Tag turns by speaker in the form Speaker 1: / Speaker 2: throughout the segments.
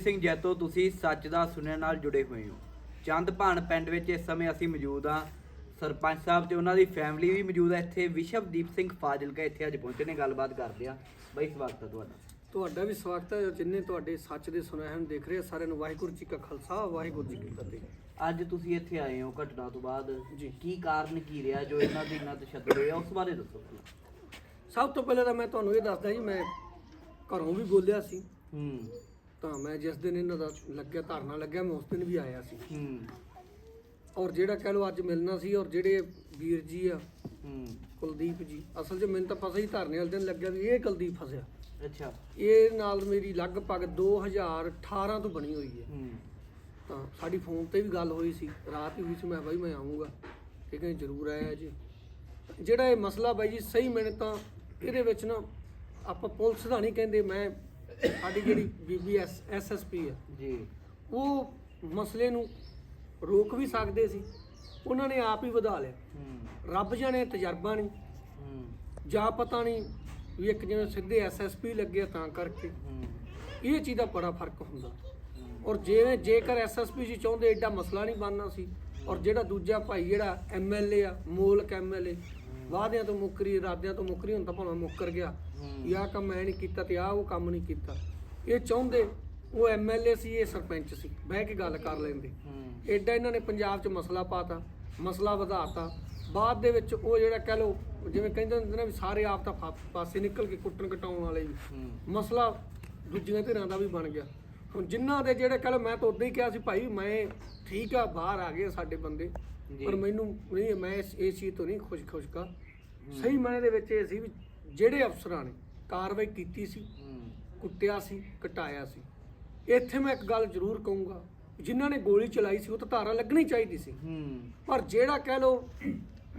Speaker 1: ਸਿੰਘ ਜੈਤੋ ਤੁਸੀਂ ਸੱਚ ਦਾ ਸੁਣਨ ਨਾਲ ਜੁੜੇ ਹੋਏ ਹੋ। ਚੰਦਪਾਨ ਪਿੰਡ ਵਿੱਚ ਇਸ ਸਮੇਂ ਅਸੀਂ ਮੌਜੂਦ ਹਾਂ। ਸਰਪੰਚ ਸਾਹਿਬ ਤੇ ਉਹਨਾਂ ਦੀ ਫੈਮਿਲੀ ਵੀ ਮੌਜੂਦ ਹੈ ਇੱਥੇ। ਵਿਸ਼ਵਦੀਪ ਸਿੰਘ ਫਾਜ਼ਿਲਕਾ ਇੱਥੇ ਅੱਜ ਪਹੁੰਚੇ ਨੇ ਗੱਲਬਾਤ ਕਰਦੇ ਆ ਬਈ ਸਵਾਗਤ ਹੈ ਤੁਹਾਡਾ।
Speaker 2: ਤੁਹਾਡਾ ਵੀ ਸਵਾਗਤ ਹੈ। ਜਿੰਨੇ ਤੁਹਾਡੇ ਸੱਚ ਦੇ ਸੁਨੇਹੇ ਨੂੰ ਦੇਖ ਰਹੇ ਆ, ਸਾਰਿਆਂ ਨੂੰ ਵਾਹਿਗੁਰੂ ਜੀ ਕਾ ਖਾਲਸਾ ਵਾਹਿਗੁਰੂ ਜੀ ਕੀ ਫਤਿਹ।
Speaker 1: ਅੱਜ ਤੁਸੀਂ ਇੱਥੇ ਆਏ ਹੋ ਘਟਨਾ ਤੋਂ ਬਾਅਦ।
Speaker 2: ਜੀ।
Speaker 1: ਕੀ ਕਾਰਨ ਕੀ ਰਿਹਾ ਜੋ ਇਹਨਾਂ ਦੀ ਇੰਨਾ ਤਸ਼ੱਦਦ ਹੋਇਆ ਉਸ ਬਾਰੇ ਦੱਸੋ
Speaker 2: ਸਭ ਤੋਂ ਪਹਿਲਾਂ ਤਾਂ ਮੈਂ ਤੁਹਾਨੂੰ ਇਹ ਦੱਸਦਾ ਜੀ ਮੈਂ ਘਰੋਂ ਵੀ ਬੋਲਿਆ ਸੀ।
Speaker 1: ਹੂੰ।
Speaker 2: ਤਾਂ ਮੈਂ ਜਿਸ ਦਿਨ ਇਹਨਾਂ ਦਾ ਲੱਗਿਆ ਧਰਨਾ ਲੱਗਿਆ ਮੈਂ ਉਸ ਦਿਨ ਵੀ ਆਇਆ ਸੀ।
Speaker 1: ਹੂੰ।
Speaker 2: ਔਰ ਜਿਹੜਾ ਕਹਿ ਲਓ ਅੱਜ ਮਿਲਣਾ ਸੀ ਔਰ ਜਿਹੜੇ ਵੀਰ ਜੀ ਆ
Speaker 1: ਹੂੰ।
Speaker 2: ਕੁਲਦੀਪ ਜੀ ਅਸਲ 'ਚ ਮੈਨੂੰ ਤਾਂ ਪਤਾ ਹੀ ਧਰਨੇ ਵਾਲੇ ਦਿਨ ਲੱਗਿਆ ਵੀ ਇਹ ਕੁਲਦੀਪ ਫਸਿਆ।
Speaker 1: ਅੱਛਾ।
Speaker 2: ਇਹ ਨਾਲ ਮੇਰੀ ਲਗਭਗ 2018 ਤੋਂ ਬਣੀ ਹੋਈ ਹੈ।
Speaker 1: ਹੂੰ।
Speaker 2: ਤਾਂ ਸਾਡੀ ਫੋਨ ਤੇ ਵੀ ਗੱਲ ਹੋਈ ਸੀ ਰਾਤ ਹੀ ਹੋਈ ਸੀ ਮੈਂ ਬਾਈ ਮੈਂ ਆਉਂਗਾ ਇਹ ਕਹਿੰਦੇ ਜ਼ਰੂਰ ਆਇਆ ਜੀ। ਜਿਹੜਾ ਇਹ ਮਸਲਾ ਬਾਈ ਜੀ ਸਹੀ ਮੈਨੇ ਤਾਂ ਇਹਦੇ ਵਿੱਚ ਨਾ ਆਪਾਂ ਪੁਲਿਸ ਦਾ ਨਹੀਂ ਕਹਿੰਦੇ ਮੈਂ ਸਾਡੀ ਜਿਹੜੀ ਬੀਬੀਐਸ ਐਸਐਸਪੀ ਆ
Speaker 1: ਜੀ।
Speaker 2: ਉਹ ਮਸਲੇ ਨੂੰ ਰੋਕ ਵੀ ਸਕਦੇ ਸੀ। ਉਹਨਾਂ ਨੇ ਆਪ ਹੀ ਵਧਾ ਲਿਆ।
Speaker 1: ਹੂੰ।
Speaker 2: ਰੱਬ ਜਾਣੇ ਤਜਰਬਾ ਨਹੀਂ।
Speaker 1: ਹੂੰ।
Speaker 2: ਜਾਂ ਪਤਾ ਨਹੀਂ ਵੀ ਇੱਕ ਜਿਵੇਂ ਸਿੱਧੇ ਐਸਐਸਪੀ ਲੱਗੇ ਤਾਂ ਕਰਕੇ।
Speaker 1: ਹੂੰ।
Speaker 2: ਇਹ ਚੀਜ਼ ਦਾ ਬੜਾ ਫ਼ਰਕ ਹੁੰਦਾ। ਔਰ ਜਿਵੇਂ ਜੇਕਰ ਐਸਐਸਪੀ ਜੀ ਚਾਹੁੰਦੇ ਐਡਾ ਮਸਲਾ ਨਹੀਂ ਬਣਨਾ ਸੀ ਔਰ ਜਿਹੜਾ ਦੂਜਾ ਭਾਈ ਜਿਹੜਾ ਐਮਐਲਏ ਆ ਮੋਲਕ ਐਮਐਲਏ ਵਾਅਦਿਆਂ ਤੋਂ ਮੁੱਕਰੀ ਇਰਾਦਿਆਂ ਤੋਂ ਮੁੱਕਰੀ ਹੁਣ ਤਾਂ ਭਾਵੇਂ ਮੁੱਕਰ ਗਿਆ
Speaker 1: ਹੂੰ।
Speaker 2: ਆਹ ਕੰਮ ਮੈਂ ਨਹੀਂ ਕੀਤਾ ਤੇ ਆਹ ਉਹ ਕੰਮ ਨਹੀਂ ਕੀਤਾ। ਇਹ ਚਾਹੁੰਦੇ ਉਹ ਐਮਐਲਏ ਸੀ ਇਹ ਸਰਪੰਚ ਸੀ ਬਹਿ ਕੇ ਗੱਲ ਕਰ ਲੈਂਦੇ। ਐਡਾ ਇਹਨਾਂ ਨੇ ਪੰਜਾਬ 'ਚ ਮਸਲਾ ਪਾਤਾ ਮਸਲਾ ਵਧਾਤਾ। ਬਾਅਦ ਦੇ ਵਿੱਚ ਉਹ ਜਿਹੜਾ ਕਹਿ ਲਓ ਜਿਵੇਂ ਕਹਿੰਦੇ ਹੁੰਦੇ ਨੇ ਵੀ ਸਾਰੇ ਆਪ ਤਾਂ ਫਾ- ਪਾਸੇ ਨਿਕਲ ਕੇ ਕੁੱਟਣ ਕਟਾਉਣ ਵਾਲੇ ਵੀ
Speaker 1: ਹੂੰ।
Speaker 2: ਮਸਲਾ ਦੂਜੀਆਂ ਧਿਰਾਂ ਦਾ ਵੀ ਬਣ ਗਿਆ। ਹੁਣ ਜਿਨ੍ਹਾਂ ਦੇ ਜਿਹੜੇ ਕੱਲ ਮੈਂ ਤਾਂ ਉਦੋਂ ਹੀ ਕਿਹਾ ਸੀ ਭਾਈ ਮੈਂ ਠੀਕ ਆ ਬਾਹਰ ਆ ਗਏ ਸਾਡੇ ਬੰਦੇ
Speaker 1: ਜੀ।
Speaker 2: ਪਰ ਮੈਨੂੰ ਨਹੀਂ ਮੈਂ ਇਸ ਇਸ ਚੀਜ਼ ਤੋਂ ਨਹੀਂ ਖੁਸ਼ ਖੁਸ਼ਕਾ ਸਹੀ ਮਾਇਨੇ ਦੇ ਵਿੱਚ ਇਹ ਸੀ ਵੀ ਜਿਹੜੇ ਅਫਸਰਾਂ ਨੇ ਕਾਰਵਾਈ ਕੀਤੀ ਸੀ ਕੁੱਟਿਆ ਸੀ ਕਟਾਇਆ ਸੀ। ਇੱਥੇ ਮੈਂ ਇੱਕ ਗੱਲ ਜ਼ਰੂਰ ਕਹੂੰਗਾ ਜਿਨ੍ਹਾਂ ਨੇ ਗੋਲੀ ਚਲਾਈ ਸੀ ਉਹ ਤਾਂ ਧਾਰਾ ਲੱਗਣੀ ਚਾਹੀਦੀ ਸੀ। ਪਰ ਜਿਹੜਾ ਕਹਿ ਲੋ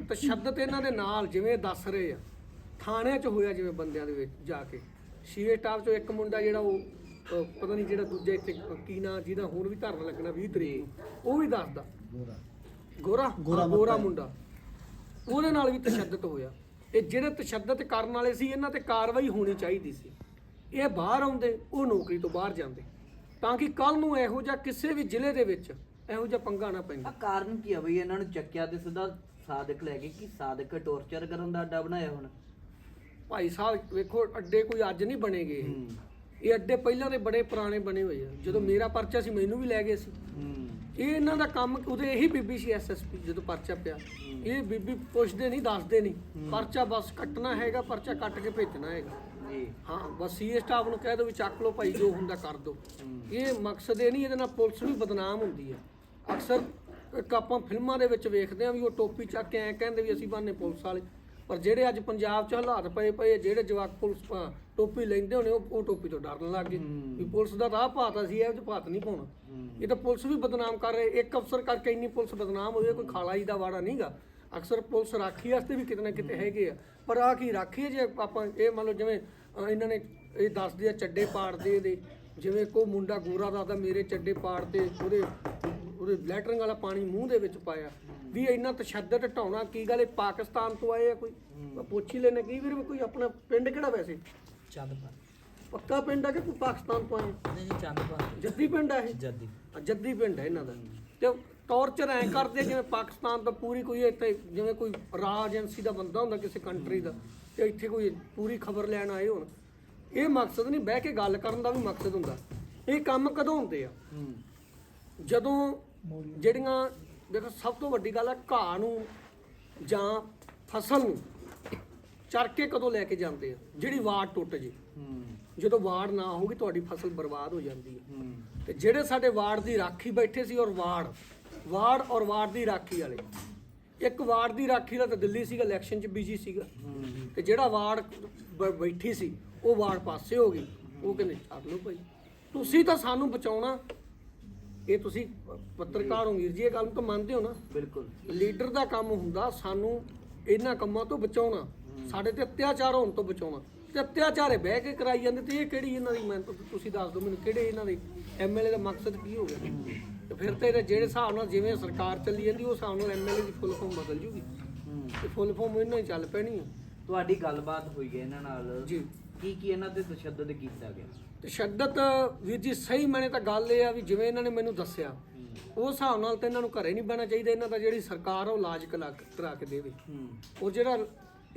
Speaker 2: ਤਸ਼ੱਦਦ ਇਹਨਾਂ ਦੇ ਨਾਲ ਜਿਵੇਂ ਦੱਸ ਰਹੇ ਆ ਥਾਣਿਆਂ 'ਚ ਹੋਇਆ ਜਿਵੇਂ ਬੰਦਿਆਂ ਦੇ ਵਿੱਚ ਜਾ ਕੇ। ਸ਼ੀਏ ਸਟਾਫ 'ਚੋਂ ਇੱਕ ਮੁੰਡਾ ਜਿਹੜਾ ਉਹ ਪਤਾ ਨਹੀਂ ਜਿਹੜਾ ਦੂਜੇ ਇੱਥੇ ਕੀ ਨਾਂ ਜਿਹਦਾ ਹੁਣ ਵੀ ਧਰਨਾ ਲੱਗਣਾ 20 ਤਰੀਕ ਉਹ ਵੀ ਦੱਸਦਾ। ਗੋਰਾ ਗੋਰਾ ਗੋਰਾ ਮੁੰਡਾ। ਉਹਦੇ ਨਾਲ ਵੀ ਤਸ਼ੱਦਦ ਹੋਇਆ। ਇਹ ਜਿਹੜੇ ਤਸ਼ੱਦਦ ਕਰਨ ਵਾਲੇ ਸੀ ਇਹਨਾਂ ਤੇ ਕਾਰਵਾਈ ਹੋਣੀ ਚਾਹੀਦੀ ਸੀ। ਇਹ ਬਾਹਰ ਆਉਂਦੇ ਉਹ ਨੌਕਰੀ ਤੋਂ ਬਾਹਰ ਜਾਂਦੇ। ਤਾਂ ਕਿ ਕੱਲ ਨੂੰ ਇਹੋ ਜਿਹਾ ਕਿਸੇ ਵੀ ਜ਼ਿਲ੍ਹੇ ਦੇ ਵਿੱਚ ਇਹੋ ਜਿਹਾ ਪੰਗਾ ਨਾ ਪੈਂਦਾ।
Speaker 1: ਆ ਕਾਰਨ ਕੀ ਆ ਬਈ? ਇਹਨਾਂ ਨੂੰ ਚੱਕਿਆ ਤੇ ਸਿੱਧਾ ਸਾਦਕ ਲੈ ਗਏ ਕਿ ਸਾਦਕ ਟੌਰਚਰ ਕਰਨ ਦਾ ਅੱਡਾ ਬਣਾਇਆ ਹੁਣ?
Speaker 2: ਭਾਈ ਸਾਹਿਬ ਵੇਖੋ ਅੱਡੇ ਕੋਈ ਅੱਜ ਨਹੀਂ ਬਣੇਗੇ ਇਹ। ਇਹ ਅੱਡੇ ਪਹਿਲਾਂ ਦੇ ਬੜੇ ਪੁਰਾਣੇ ਬਣੇ ਹੋਏ ਆ। ਜਦੋਂ ਮੇਰਾ ਪਰਚਾ ਸੀ ਮੈਨੂੰ ਵੀ ਲੈ ਗਏ ਸੀ।
Speaker 1: ਹੂੰ।
Speaker 2: ਇਹ ਇਹਨਾਂ ਦਾ ਕੰਮ ਉਹਦੇ ਇਹੀ ਬੀਬੀ ਸੀ ਐਸਐਸਪੀ ਜਦੋਂ ਪਰਚਾ ਪਿਆ। ਇਹ ਬੀਬੀ ਪੁੱਛਦੇ ਨਹੀਂ ਦੱਸਦੇ ਨਹੀਂ। ਪਰਚਾ ਬਸ ਕੱਟਣਾ ਹੈਗਾ ਪਰਚਾ ਕੱਟ ਕੇ ਭੇਜਣਾ ਹੈਗਾ।
Speaker 1: ਜੀ।
Speaker 2: ਹਾਂ ਬਸ ਸੀਏ ਸਟਾਫ ਨੂੰ ਕਹਿ ਦਿਓ ਵੀ ਚੱਕ ਲਓ ਭਾਈ ਜੋ ਹੁੰਦਾ ਕਰ ਦਿਓ ਇਹ ਮਕਸਦ ਇਹ ਨਹੀਂ ਇਹਦੇ ਨਾਲ ਪੁਲਿਸ ਵੀ ਬਦਨਾਮ ਹੁੰਦੀ ਹੈ ਅਕਸਰ ਇੱਕ ਆਪਾਂ ਫਿਲਮਾਂ ਦੇ ਵਿੱਚ ਵੇਖਦੇ ਆ ਵੀ ਉਹ ਟੋਪੀ ਚੱਕ ਕੇ ਐ ਕਹਿੰਦੇ ਵੀ ਅਸੀਂ ਬਾਨੇ ਪੁਲਿਸ ਵਾਲੇ। ਪਰ ਜਿਹੜੇ ਅੱਜ ਪੰਜਾਬ 'ਚ ਹਾਲਾਤ ਪਏ ਪਏ ਜਿਹੜੇ ਜਵਾਕ ਪੁਲਿਸ ਟੋਪੀ ਲੈਂਦੇ ਹੋਣੇ ਉਹ ਉਹ ਟੋਪੀ ਤੋਂ ਡਰਨ ਲੱਗ ਗਏ। ਵੀ ਪੁਲਿਸ ਦਾ ਰਾਹ ਭਾਤ ਅਸੀਂ ਇਹ 'ਚ ਭਾਤ ਨਹੀਂ ਪਾਉਣਾ। ਇਹ ਤਾਂ ਪੁਲਿਸ ਵੀ ਬਦਨਾਮ ਕਰ ਰਹੇ ਇੱਕ ਅਫਸਰ ਕਰਕੇ ਇੰਨੀ ਪੁਲਿਸ ਬਦਨਾਮ ਹੋਈ ਕੋਈ ਖਾਲਾ ਜੀ ਦਾ ਵਾੜਾ ਨਹੀਂਗਾ ਅਕਸਰ ਪੁਲਿਸ ਰਾਖੀ ਵਾਸਤੇ ਵੀ ਕਿਤੇ ਨਾ ਕਿਤੇ ਹੈਗੇ ਆ। ਪਰ ਆ ਕੀ ਰਾਖੀ ਜੇ ਆਪਾਂ ਇਹ ਮੰਨ ਲਓ ਜਿਵੇਂ ਇਹਨਾਂ ਨੇ ਇਹ ਦੱਸਦੇ ਆ ਚੱਡੇ ਪਾੜਦੇ ਇਹਦੇ। ਜਿਵੇਂ ਕੋ ਮੁੰਡਾ ਗੋਰਾ ਦੱਸਦਾ ਮੇਰੇ ਚੱਡੇ ਪਾੜਦੇ ਉਹਦੇ ਉਹਦੇ ਲੈਟਰਿੰਗ ਵਾਲਾ ਪਾਣੀ ਮੂੰਹ ਦੇ ਵਿੱਚ ਪਾਇਆ। ਵੀ ਇੰਨਾ ਤਸ਼ੱਦਦ ਢਾਉਣਾ ਕੀ ਗੱਲ ਇਹ ਪਾਕਿਸਤਾਨ ਤੋਂ ਆਏ ਆ ਕੋਈ? ਮੈਂ ਪੁੱਛ ਹੀ ਲੈਣੇ ਕਈ ਵਾਰ ਕੋਈ ਆਪਣਾ ਪਿੰਡ ਕਿਹੜਾ ਵੈਸੇ?
Speaker 3: ਚੰਦਪਾਲ
Speaker 2: ਪੱਕਾ ਪਿੰਡ ਆ ਕਿ ਕੋਈ ਪਾਕਿਸਤਾਨ ਤੋਂ ਆਏ?
Speaker 3: ਨਹੀਂ ਨਹੀਂ ਚੰਦਪਾਲ
Speaker 2: ਜੱਦੀ ਪਿੰਡ ਆ ਇਹ?
Speaker 3: ਜੱਦੀ।
Speaker 2: ਜੱਦੀ ਪਿੰਡ ਹੈ ਇਹਨਾਂ ਦਾ। ਤੇ ਟੌਰਚਰ ਐ ਕਰਦੇ ਜਿਵੇਂ ਪਾਕਿਸਤਾਨ ਦਾ ਪੂਰੀ ਕੋਈ ਇੱਥੇ ਜਿਵੇਂ ਕੋਈ ਰਾਹ ਏਜੰਸੀ ਦਾ ਬੰਦਾ ਹੁੰਦਾ ਕਿਸੇ ਕੰਟਰੀ ਦਾ ਤੇ ਇੱਥੇ ਕੋਈ ਪੂਰੀ ਖਬਰ ਲੈਣ ਆਏ ਹੋਣ। ਇਹ ਮਕਸਦ ਨਹੀਂ ਬਹਿ ਕੇ ਗੱਲ ਕਰਨ ਦਾ ਵੀ ਮਕਸਦ ਹੁੰਦਾ। ਇਹ ਕੰਮ ਕਦੋਂ ਹੁੰਦੇ ਆ? ਜਦੋਂ ਜਿਹੜੀਆਂ ਦੇਖੋ ਸਭ ਤੋਂ ਵੱਡੀ ਗੱਲ ਹੈ ਘਾਹ ਨੂੰ ਜਾਂ ਫਸਲ ਨੂੰ ਚਰਕੇ ਕਦੋਂ ਲੈ ਕੇ ਜਾਂਦੇ ਆ? ਜਿਹੜੀ ਵਾੜ ਟੁੱਟ ਜੇ। ਜਦੋਂ ਵਾੜ ਨਾ ਹੋਊਗੀ ਤੁਹਾਡੀ ਫਸਲ ਬਰਬਾਦ ਹੋ ਜਾਂਦੀ ਹੈ। ਤੇ ਜਿਹੜੇ ਸਾਡੇ ਵਾਰਡ ਦੀ ਰਾਖੀ ਬੈਠੇ ਸੀ ਔਰ ਵਾਰਡ ਵਾਰਡ ਔਰ ਵਾਰਡ ਦੀ ਰਾਖੀ ਵਾਲੇ। ਇੱਕ ਵਾਰਡ ਦੀ ਰਾਖੀ ਦਾ ਤਾਂ ਦਿੱਲੀ ਸੀਗਾ ਇਲੈਕਸ਼ਨ 'ਚ ਬਿਜ਼ੀ ਸੀਗਾ। ਤੇ ਜਿਹੜਾ ਵਾਰਡ ਬੈਠੀ ਸੀ ਉਹ ਵਾਰਡ ਪਾਸੇ ਹੋ ਗਈ। ਉਹ ਕਹਿੰਦੇ ਛੱਡ ਲਓ ਭਾਈ। ਤੁਸੀਂ ਤਾਂ ਸਾਨੂੰ ਬਚਾਉਣਾ ਇਹ ਤੁਸੀਂ ਪੱਤਰਕਾਰ ਹੋ ਵੀਰ ਜੀ ਇਹ ਗੱਲ ਨੂੰ ਤਾਂ ਮੰਨਦੇ ਹੋ ਨਾ?
Speaker 1: ਬਿਲਕੁਲ।
Speaker 2: ਲੀਡਰ ਦਾ ਕੰਮ ਹੁੰਦਾ ਸਾਨੂੰ ਇਹਨਾਂ ਕੰਮਾਂ ਤੋਂ ਬਚਾਉਣਾ ਸਾਡੇ ਤੇ ਅਤਿਆਚਾਰ ਹੋਣ ਤੋਂ ਬਚਾਉਣਾ। ਤੇ ਅਤਿਆਚਾਰੇ ਬਹਿ ਕੇ ਕਰਾਈ ਜਾਂਦੇ ਤੇ ਇਹ ਕਿਹੜੀ ਇਹਨਾਂ ਦੀ ਮੈਂ ਤਾਂ- ਤੁਸੀਂ ਦੱਸ ਦਿਓ ਮੈਨੂੰ ਕਿਹੜੇ ਇਹਨਾਂ ਦੇ ਐਮਐਲਏ ਦਾ ਮਕਸਦ ਕੀ ਹੋ ਗਿਆ? ਤੇ ਫਿਰ ਤੇ ਇਹਦੇ ਜਿਹੜੇ ਹਿਸਾਬ ਨਾਲ ਜਿਵੇਂ ਸਰਕਾਰ ਚੱਲੀ ਜਾਂਦੀ ਉਹ ਹਿਸਾਬ ਨਾਲ ਐਮਐਲਏ ਦੀ ਫੁੱਲ ਫਾਰਮ ਬਦਲ ਜੂਗੀ। ਤੇ ਫੁੱਲ ਫਾਰਮ ਇਹਨਾਂ ਹੀ ਚੱਲ ਪੈਣੀ ਹੈ
Speaker 1: ਤੁਹਾਡੀ ਗੱਲਬਾਤ ਹੋਈ ਹੈ ਇਹਨਾਂ ਨਾਲ।
Speaker 2: ਜੀ।
Speaker 1: ਕੀ ਕੀ ਇਹਨਾਂ ਤੇ ਤਸ਼ੱਦਦ ਕੀਤਾ ਗਿਆ?
Speaker 2: ਤਸ਼ੱਦਦ ਵੀਰ ਜੀ ਸਹੀ ਮੈਨੇ ਤਾਂ ਗੱਲ ਇਹ ਆ ਵੀ ਜਿਵੇਂ ਇਹਨਾਂ ਨੇ ਮੈਨੂੰ ਦੱਸਿਆ ਉਸ ਹਿਸਾਬ ਨਾਲ ਤਾਂ ਇਹਨਾਂ ਨੂੰ ਘਰੇ ਨਹੀਂ ਬਹਿਣਾ ਚਾਹੀਦਾ ਇਹਨਾਂ ਦਾ ਜਿਹੜੀ ਸਰਕਾਰ ਆ ਉਹ ਇਲਾਜ ਕਲਾ- ਕਰਾ ਕੇ ਦੇਵੇ। ਉਹ ਜਿਹੜਾ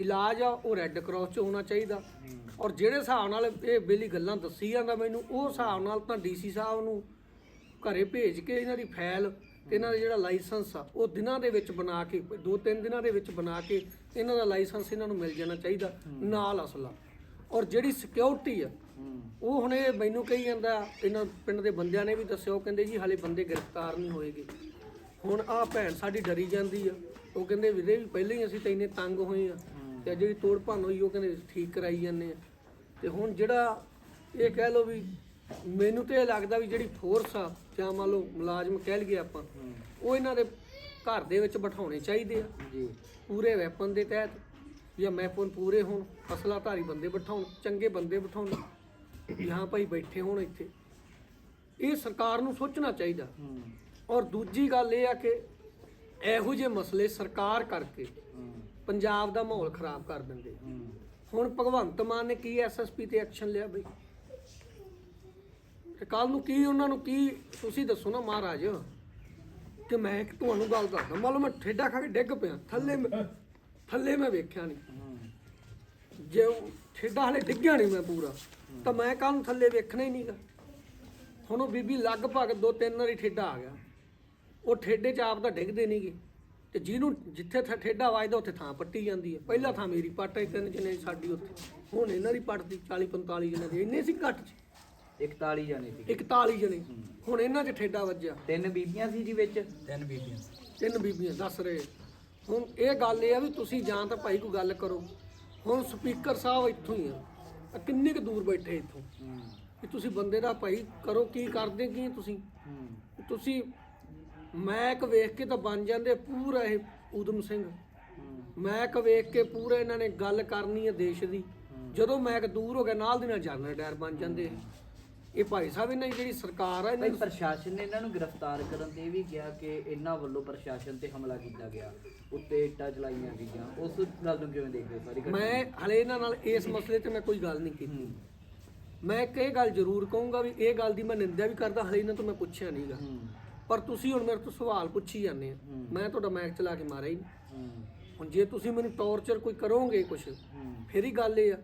Speaker 2: ਇਲਾਜ ਆ ਉਹ ਰੈੱਡ ਕਰਾਸ 'ਚ ਹੋਣਾ ਚਾਹੀਦਾ। ਔਰ ਜਿਹੜੇ ਹਿਸਾਬ ਨਾਲ ਇਹ ਬੇਲੀ ਗੱਲਾਂ ਦੱਸੀ ਜਾਂਦਾ ਮੈਨੂੰ ਉਹ ਹਿਸਾਬ ਨਾਲ ਤਾਂ ਡੀਸੀ ਸਾਹਿਬ ਨੂੰ ਘਰੇ ਭੇਜ ਕੇ ਇਹਨਾਂ ਦੀ ਫਾਈਲ ਤੇ ਇਹਨਾਂ ਦਾ ਜਿਹੜਾ ਲਾਇਸੈਂਸ ਆ ਉਹ ਦਿਨਾਂ ਦੇ ਵਿੱਚ ਬਣਾ ਕੇ ਦੋ ਤਿੰਨ ਦਿਨਾਂ ਦੇ ਵਿੱਚ ਬਣਾ ਕੇ ਇਹਨਾਂ ਦਾ ਲਾਇਸੈਂਸ ਇਹਨਾਂ ਨੂੰ ਮਿਲ ਜਾਣਾ ਚਾਹੀਦਾ ਨਾਲ ਅਸਲਾ। ਔਰ ਜਿਹੜੀ ਸਿਕਿਉਰਿਟੀ ਆ ਉਹ ਹੁਣ ਇਹ ਮੈਨੂੰ ਕਹੀ ਜਾਂਦਾ ਇਹਨਾਂ ਪਿੰਡ ਦੇ ਬੰਦਿਆਂ ਨੇ ਵੀ ਦੱਸਿਆ ਉਹ ਕਹਿੰਦੇ ਜੀ ਹਾਲੇ ਬੰਦੇ ਗ੍ਰਿਫਤਾਰ ਨਹੀਂ ਹੋਏਗੇ। ਹੁਣ ਆਹ ਭੈਣ ਸਾਡੀ ਡਰੀ ਜਾਂਦੀ ਆ। ਉਹ ਕਹਿੰਦੇ ਵੀਰੇ ਵੀ ਪਹਿਲਾਂ ਹੀ ਅਸੀਂ ਤਾਂ ਇੰਨੇ ਤੰਗ ਹੋਏ ਆ। ਤੇ ਜਿਹੜੀ ਤੋੜ ਭੰਨ ਹੋਈ ਉਹ ਕਹਿੰਦੇ ਠੀਕ ਕਰਾਈ ਜਾਂਦੇ ਆ। ਤੇ ਹੁਣ ਜਿਹੜਾ ਇਹ ਕਹਿ ਲਓ ਵੀ ਮੈਨੂੰ ਤੇ ਇਹ ਲੱਗਦਾ ਵੀ ਜਿਹੜੀ ਫੋਰਸ ਆ ਜਾਂ ਮੰਨ ਲਓ ਮੁਲਾਜ਼ਮ ਕਹਿ ਲਈਏ ਆਪਾਂ ਉਹ ਇਹਨਾਂ ਦੇ ਘਰ ਦੇ ਵਿੱਚ ਬਿਠਾਉਣੇ ਚਾਹੀਦੇ ਆ।
Speaker 1: ਜੀ।
Speaker 2: ਪੂਰੇ ਵੈਪਨ ਦੇ ਤਹਿਤ। ਜਾਂ ਵੈਪਨ ਪੂਰੇ ਹੋਣ ਅਸਲਾਧਾਰੀ ਬੰਦੇ ਬਿਠਾਉਣ ਚੰਗੇ ਬੰਦੇ ਬਿਠਾਉਣ ਵੀ ਹਾਂ ਭਾਈ ਬੈਠੇ ਹੋਣ ਇੱਥੇ। ਇਹ ਸਰਕਾਰ ਨੂੰ ਸੋਚਣਾ ਚਾਹੀਦਾ। ਔਰ ਦੂਜੀ ਗੱਲ ਇਹ ਆ ਕਿ ਇਹੋ ਜਿਹੇ ਮਸਲੇ ਸਰਕਾਰ ਕਰਕੇ ਪੰਜਾਬ ਦਾ ਮਾਹੌਲ ਖਰਾਬ ਕਰ ਦਿੰਦੇ ਹੁਣ ਭਗਵੰਤ ਮਾਨ ਨੇ ਕੀ ਐਸਐਸਪੀ ਤੇ ਐਕਸ਼ਨ ਲਿਆ ਬਈ? ਤੇ ਕੱਲ ਨੂੰ ਕੀ ਉਹਨਾਂ ਨੂੰ ਕੀ ਤੁਸੀਂ ਦੱਸੋ ਨਾ ਮਹਾਰਾਜ ਕਿ ਮੈਂ ਤੁਹਾਨੂੰ ਗੱਲ ਦੱਸਦਾ ਮੰਨ ਲਓ ਮੈਂ ਠੇਡਾ ਖਾ ਕੇ ਡਿੱਗ ਪਿਆ ਥੱਲੇ ਥੱਲੇ ਮੈਂ ਵੇਖਿਆ ਨਹੀਂ ਜੇ ਉਹ ਠੇਡਾ ਹਲੇ ਡਿੱਗਿਆ ਨਹੀਂ ਮੈਂ ਪੂਰਾ। ਤਾਂ ਮੈਂ ਕੱਲ ਨੂੰ ਥੱਲੇ ਵੇਖਣਾ ਹੀ ਨਹੀਂਗਾ ਹੁਣ ਉਹ ਬੀਬੀ ਲਗਭਗ ਦੋ ਤਿੰਨ ਵਾਰੀ ਠੇਡਾ ਆ ਗਿਆ। ਉਹ ਠੇਡੇ 'ਚ ਆਪ ਤਾਂ ਡਿੱਗਦੇ ਨਹੀਂਗੇ ਤੇ ਜਿਹਨੂੰ ਜਿੱਥੇ ਥ- ਠੇਡਾ ਵੱਜਦਾ ਉੱਥੇ ਥਾਂ ਪੱਟੀ ਜਾਂਦੀ ਹੈ ਪਹਿਲਾਂ ਥਾਂ ਮੇਰੀ ਪੱਟ ਹੈ ਤਿੰਨ ਜਣੇ ਸਾਡੀ ਉੱਥੇ। ਹੁਣ ਇਹਨਾਂ ਦੀ ਪੱਟਦੀ 40 45 ਜਣੇ ਦੀ ਇੰਨੇ ਸੀ ਘੱਟ 'ਚ।
Speaker 1: 41 ਜਾਣੇ ਸੀ
Speaker 2: 41 ਜਣੇ। ਹੁਣ ਇਹਨਾਂ 'ਚ ਠੇਡਾ ਵੱਜਿਆ।
Speaker 1: ਤਿੰਨ ਬੀਬੀਆਂ ਸੀ ਜੀ ਵਿੱਚ?
Speaker 3: ਤਿੰਨ ਬੀਬੀਆਂ
Speaker 2: ਤਿੰਨ ਬੀਬੀਆਂ ਦੱਸ ਰਹੇ। ਹੁਣ ਇਹ ਗੱਲ ਇਹ ਆ ਵੀ ਤੁਸੀਂ ਜਾਂ ਤਾਂ ਭਾਈ ਕੋਈ ਗੱਲ ਕਰੋ। ਹੁਣ ਸਪੀਕਰ ਸਾਹਿਬ ਇੱਥੋਂ ਹੀ ਆ। ਆਹ ਕਿੰਨੇ ਕੁ ਦੂਰ ਬੈਠੇ ਇੱਥੋਂ।
Speaker 1: ਹੂੰ
Speaker 2: ਕਿ ਤੁਸੀਂ ਬੰਦੇ ਦਾ ਭਾਈ ਕਰੋ ਕੀ ਕਰਦੇ, ਕੀ ਤੁਸੀਂ? ਤੁਸੀਂ ਮੈਕ ਵੇਖ ਕੇ ਤਾਂ ਬਣ ਜਾਂਦੇ ਪੂਰਾ ਇਹ ਊਧਮ ਸਿੰਘ। ਮੈਕ ਵੇਖ ਕੇ ਪੂਰਾ ਇਹਨਾਂ ਨੇ ਗੱਲ ਕਰਨੀ ਹੈ ਦੇਸ਼ ਦੀ। ਜਦੋਂ ਮੈਕ ਦੂਰ ਹੋ ਗਿਆ, ਨਾਲ ਦੀ ਨਾਲ ਜਰਨਲ ਡਾਇਰ ਬਣ ਜਾਂਦੇ ਇਹ ਭਾਈ ਸਾਹਿਬ ਇਹਨਾਂ ਦੀ ਜਿਹੜੀ ਸਰਕਾਰ ਆ ਇਹਨਾਂ
Speaker 1: ਭਾਈ
Speaker 2: ਦੀ
Speaker 1: ਪ੍ਰਸ਼ਾਸਨ ਨੇ ਇਹਨਾਂ ਨੂੰ ਗ੍ਰਿਫਤਾਰ ਕਰਨ ਤੇ ਇਹ ਵੀ ਕਿਹਾ ਕਿ ਇਹਨਾਂ ਵੱਲੋਂ ਪ੍ਰਸ਼ਾਸਨ ਤੇ ਹਮਲਾ ਕੀਤਾ ਗਿਆ ਉੱਤੇ ਇੱਟਾਂ ਚਲਾਈਆਂ ਗਈਆਂ। ਉਸ ਗੱਲ ਨੂੰ ਕਿਵੇਂ ਦੇਖਦੇ ਹੋ ਸਾਰੀ ਘਟਨਾ?
Speaker 2: ਮੈਂ ਹਲੇ ਇਹਨਾਂ ਨਾਲ ਇਸ ਮਸਲੇ ਤੇ ਮੈਂ ਕੋਈ ਗੱਲ ਨਹੀਂ ਕੀਤੀ। ਮੈਂ ਇੱਕ ਇਹ ਗੱਲ ਜ਼ਰੂਰ ਕਹੂੰਗਾ ਵੀ ਇਹ ਗੱਲ ਦੀ ਮੈਂ ਨਿੰਦਿਆ ਵੀ ਕਰਦਾ ਹਲੇ ਇਹਨਾਂ ਤੋਂ ਮੈਂ ਪੁੱਛਿਆ ਨਹੀਂਗਾ ਪਰ ਤੁਸੀਂ ਹੁਣ ਮੇਰੇ ਤੋਂ ਸਵਾਲ ਪੁੱਛੀ ਜਾਂਦੇ ਆ। ਮੈਂ ਤੁਹਾਡਾ ਮੈਕ ਚਲਾ ਕੇ ਮਾਰਿਆ ਹੀ ਹੁਣ ਜੇ ਤੁਸੀਂ ਮੈਨੂੰ ਟੌਰਚਰ ਕੋਈ ਕਰੋਗੇ
Speaker 1: ਹੂੰ।
Speaker 2: ਫਿਰ ਹੀ ਗੱਲ ਇਹ ਆ।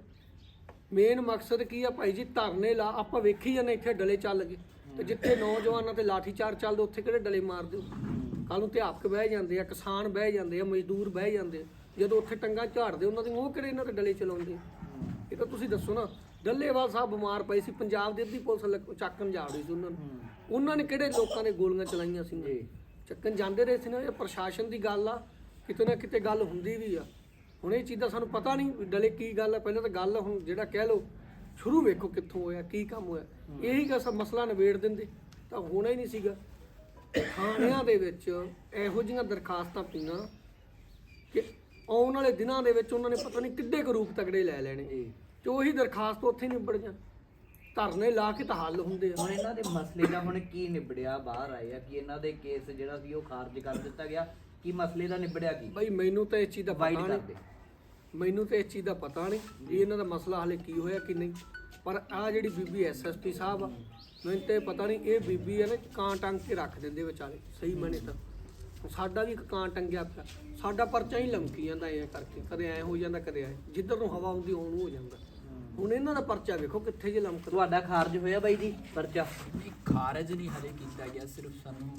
Speaker 2: ਮੇਨ ਮਕਸਦ ਕੀ ਆ ਭਾਈ ਜੀ? ਧਰਨੇ ਲਾ ਆਪਾਂ ਵੇਖੀ ਜਾਂਦੇ ਇੱਥੇ ਡਲੇ ਚੱਲ ਗਏ ਤੇ ਜਿੱਥੇ ਨੌਜਵਾਨਾਂ ਤੇ ਲਾਠੀ ਚਾਰ ਚੱਲਦੇ ਉੱਥੇ ਕਿਹੜੇ ਡਲੇ ਮਾਰਦੇ ਹੋ ਕੱਲ ਨੂੰ ਅਧਿਆਪਕ ਬਹਿ ਜਾਂਦੇ ਆ ਕਿਸਾਨ ਬਹਿ ਜਾਂਦੇ ਆ ਮਜ਼ਦੂਰ ਬਹਿ ਜਾਂਦੇ ਜਦੋਂ ਉੱਥੇ ਟੰਗਾ ਝਾੜਦੇ ਉਹਨਾਂ ਦੇ ਉਹ ਕਿਹੜੇ ਇਹਨਾਂ ਤੇ ਡਲੇ ਚਲਾਉਂਦੇ? ਇਹ ਤਾਂ ਤੁਸੀਂ ਦੱਸੋ ਨਾ ਡੱਲੇਵਾਲ ਸਾਹਿਬ ਬਿਮਾਰ ਪਏ ਸੀ ਪੰਜਾਬ ਦੀ ਅੱਧੀ ਪੁਲਿਸ ਚੱਕਣ ਜਾ ਰਹੀ ਸੀ ਉਹਨਾਂ ਨੂੰ। ਉਹਨਾਂ ਨੇ ਕਿਹੜੇ ਲੋਕਾਂ ਨੇ ਗੋਲੀਆਂ ਚਲਾਈਆਂ ਸੀ। ਚੱਕਣ ਜਾਂਦੇ ਰਹੇ ਸੀ ਨਾ ਇਹ ਪ੍ਰਸ਼ਾਸਨ ਦੀ ਗੱਲ ਆ ਕਿਤੇ ਨਾ ਕਿਤੇ ਗੱਲ ਹੁੰਦੀ ਵੀ ਆ। ਹੁਣ ਇਹ ਚੀਜ਼ ਦਾ ਸਾਨੂੰ ਪਤਾ ਨਹੀਂ ਡਲੇ ਕੀ ਗੱਲ ਆ। ਪਹਿਲਾਂ ਤਾਂ ਗੱਲ ਹੁਣ ਜਿਹੜਾ ਕਹਿ ਲਓ ਸ਼ੁਰੂ ਵੇਖੋ ਕਿੱਥੋਂ ਹੋਇਆ ਕੀ ਕੰਮ ਹੋਇਆ। ਇਹੀ ਸਭ ਮਸਲਾ ਨਿਬੇੜ ਦਿੰਦੇ ਤਾਂ ਹੋਣਾ ਹੀ ਨਹੀਂ ਸੀਗਾ। ਥਾਣਿਆਂ ਦੇ ਵਿੱਚ ਇਹੋ ਜਿਹੀਆਂ ਦਰਖਾਸਤਾਂ ਪਈਆਂ ਕਿ ਆਉਣ ਵਾਲੇ ਦਿਨਾਂ ਦੇ ਵਿੱਚ ਉਹਨਾਂ ਨੇ ਪਤਾ ਨਹੀਂ ਕਿੱਡੇ ਕੁ ਰੂਪ ਤਗੜੇ ਲੈ ਲੈਣੇ।
Speaker 1: ਜੀ
Speaker 2: ਤੇ ਉਹੀ ਦਰਖਾਸਤ ਉੱਥੇ ਹੀ ਨਿਬੜ ਜਾਣ ਧਰਨੇ ਲਾ ਕੇ ਤਾਂ ਹੱਲ ਹੁੰਦੇ ਆ।
Speaker 1: ਹੁਣ ਇਹਨਾਂ ਦੇ ਮਸਲੇ ਦਾ ਹੁਣ ਕੀ ਨਿਬੜਿਆ ਬਾਹਰ ਆਏ ਆ ਕਿ ਇਹਨਾਂ ਦੇ ਕੇਸ ਜਿਹੜਾ ਸੀ ਉਹ ਖਾਰਜ ਕਰ ਦਿੱਤਾ ਗਿਆ। ਕੀ ਮਸਲੇ ਦਾ ਨਿਬੜਿਆ ਕੀ?
Speaker 2: ਬਈ ਮੈਨੂੰ ਤਾਂ ਇਸ ਚੀਜ਼ ਦਾ ਪਤਾ ਨਹੀਂ। ਮੈਨੂੰ ਤੇ ਇਸ ਚੀਜ਼ ਦਾ ਪਤਾ ਨਹੀਂ ਵੀ ਇਹਨਾਂ ਦਾ ਮਸਲਾ ਹਲੇ ਕੀ ਹੋਇਆ ਕਿ ਨਹੀਂ। ਪਰ ਆ ਜਿਹੜੀ ਬੀਬੀ ਐਸਐਸਪੀ ਸਾਹਿਬ ਆ ਮੈਨੂੰ ਤੇ ਪਤਾ ਨਹੀਂ ਇਹ ਬੀਬੀ ਹੈ ਨਾ ਕਾਂ ਟੰਗ ਕੇ ਰੱਖ ਦਿੰਦੇ ਵਿਚਾਲੇ ਸਹੀ ਮੈਨੇ ਤਾਂ। ਸਾਡਾ ਵੀ ਇੱਕ ਕਾਂ ਟੰਗਿਆ ਪਿਆ। ਸਾਡਾ ਪਰਚਾ ਹੀ ਲਮਕੀ ਜਾਂਦਾ ਐ ਕਰਕੇ ਕਦੇ ਐ ਹੋ ਜਾਂਦਾ ਕਦੇ ਐ। ਜਿੱਧਰ ਨੂੰ ਹਵਾ ਆਉਂਦੀ ਉਹਨੂੰ ਹੋ ਜਾਂਦਾ। ਹੁਣ ਇਹਨਾਂ ਦਾ ਪਰਚਾ ਵੇਖੋ ਕਿੱਥੇ ਜੇ ਲਮਕਦਾ।
Speaker 1: ਤੁਹਾਡਾ ਖਾਰਜ ਹੋਇਆ ਬਾਈ ਜੀ ਪਰਚਾ?
Speaker 3: ਨਹੀਂ ਖਾਰਜ ਨਹੀਂ ਹਲੇ ਕੀਤਾ ਗਿਆ ਸਿਰਫ ਸਾਨੂੰ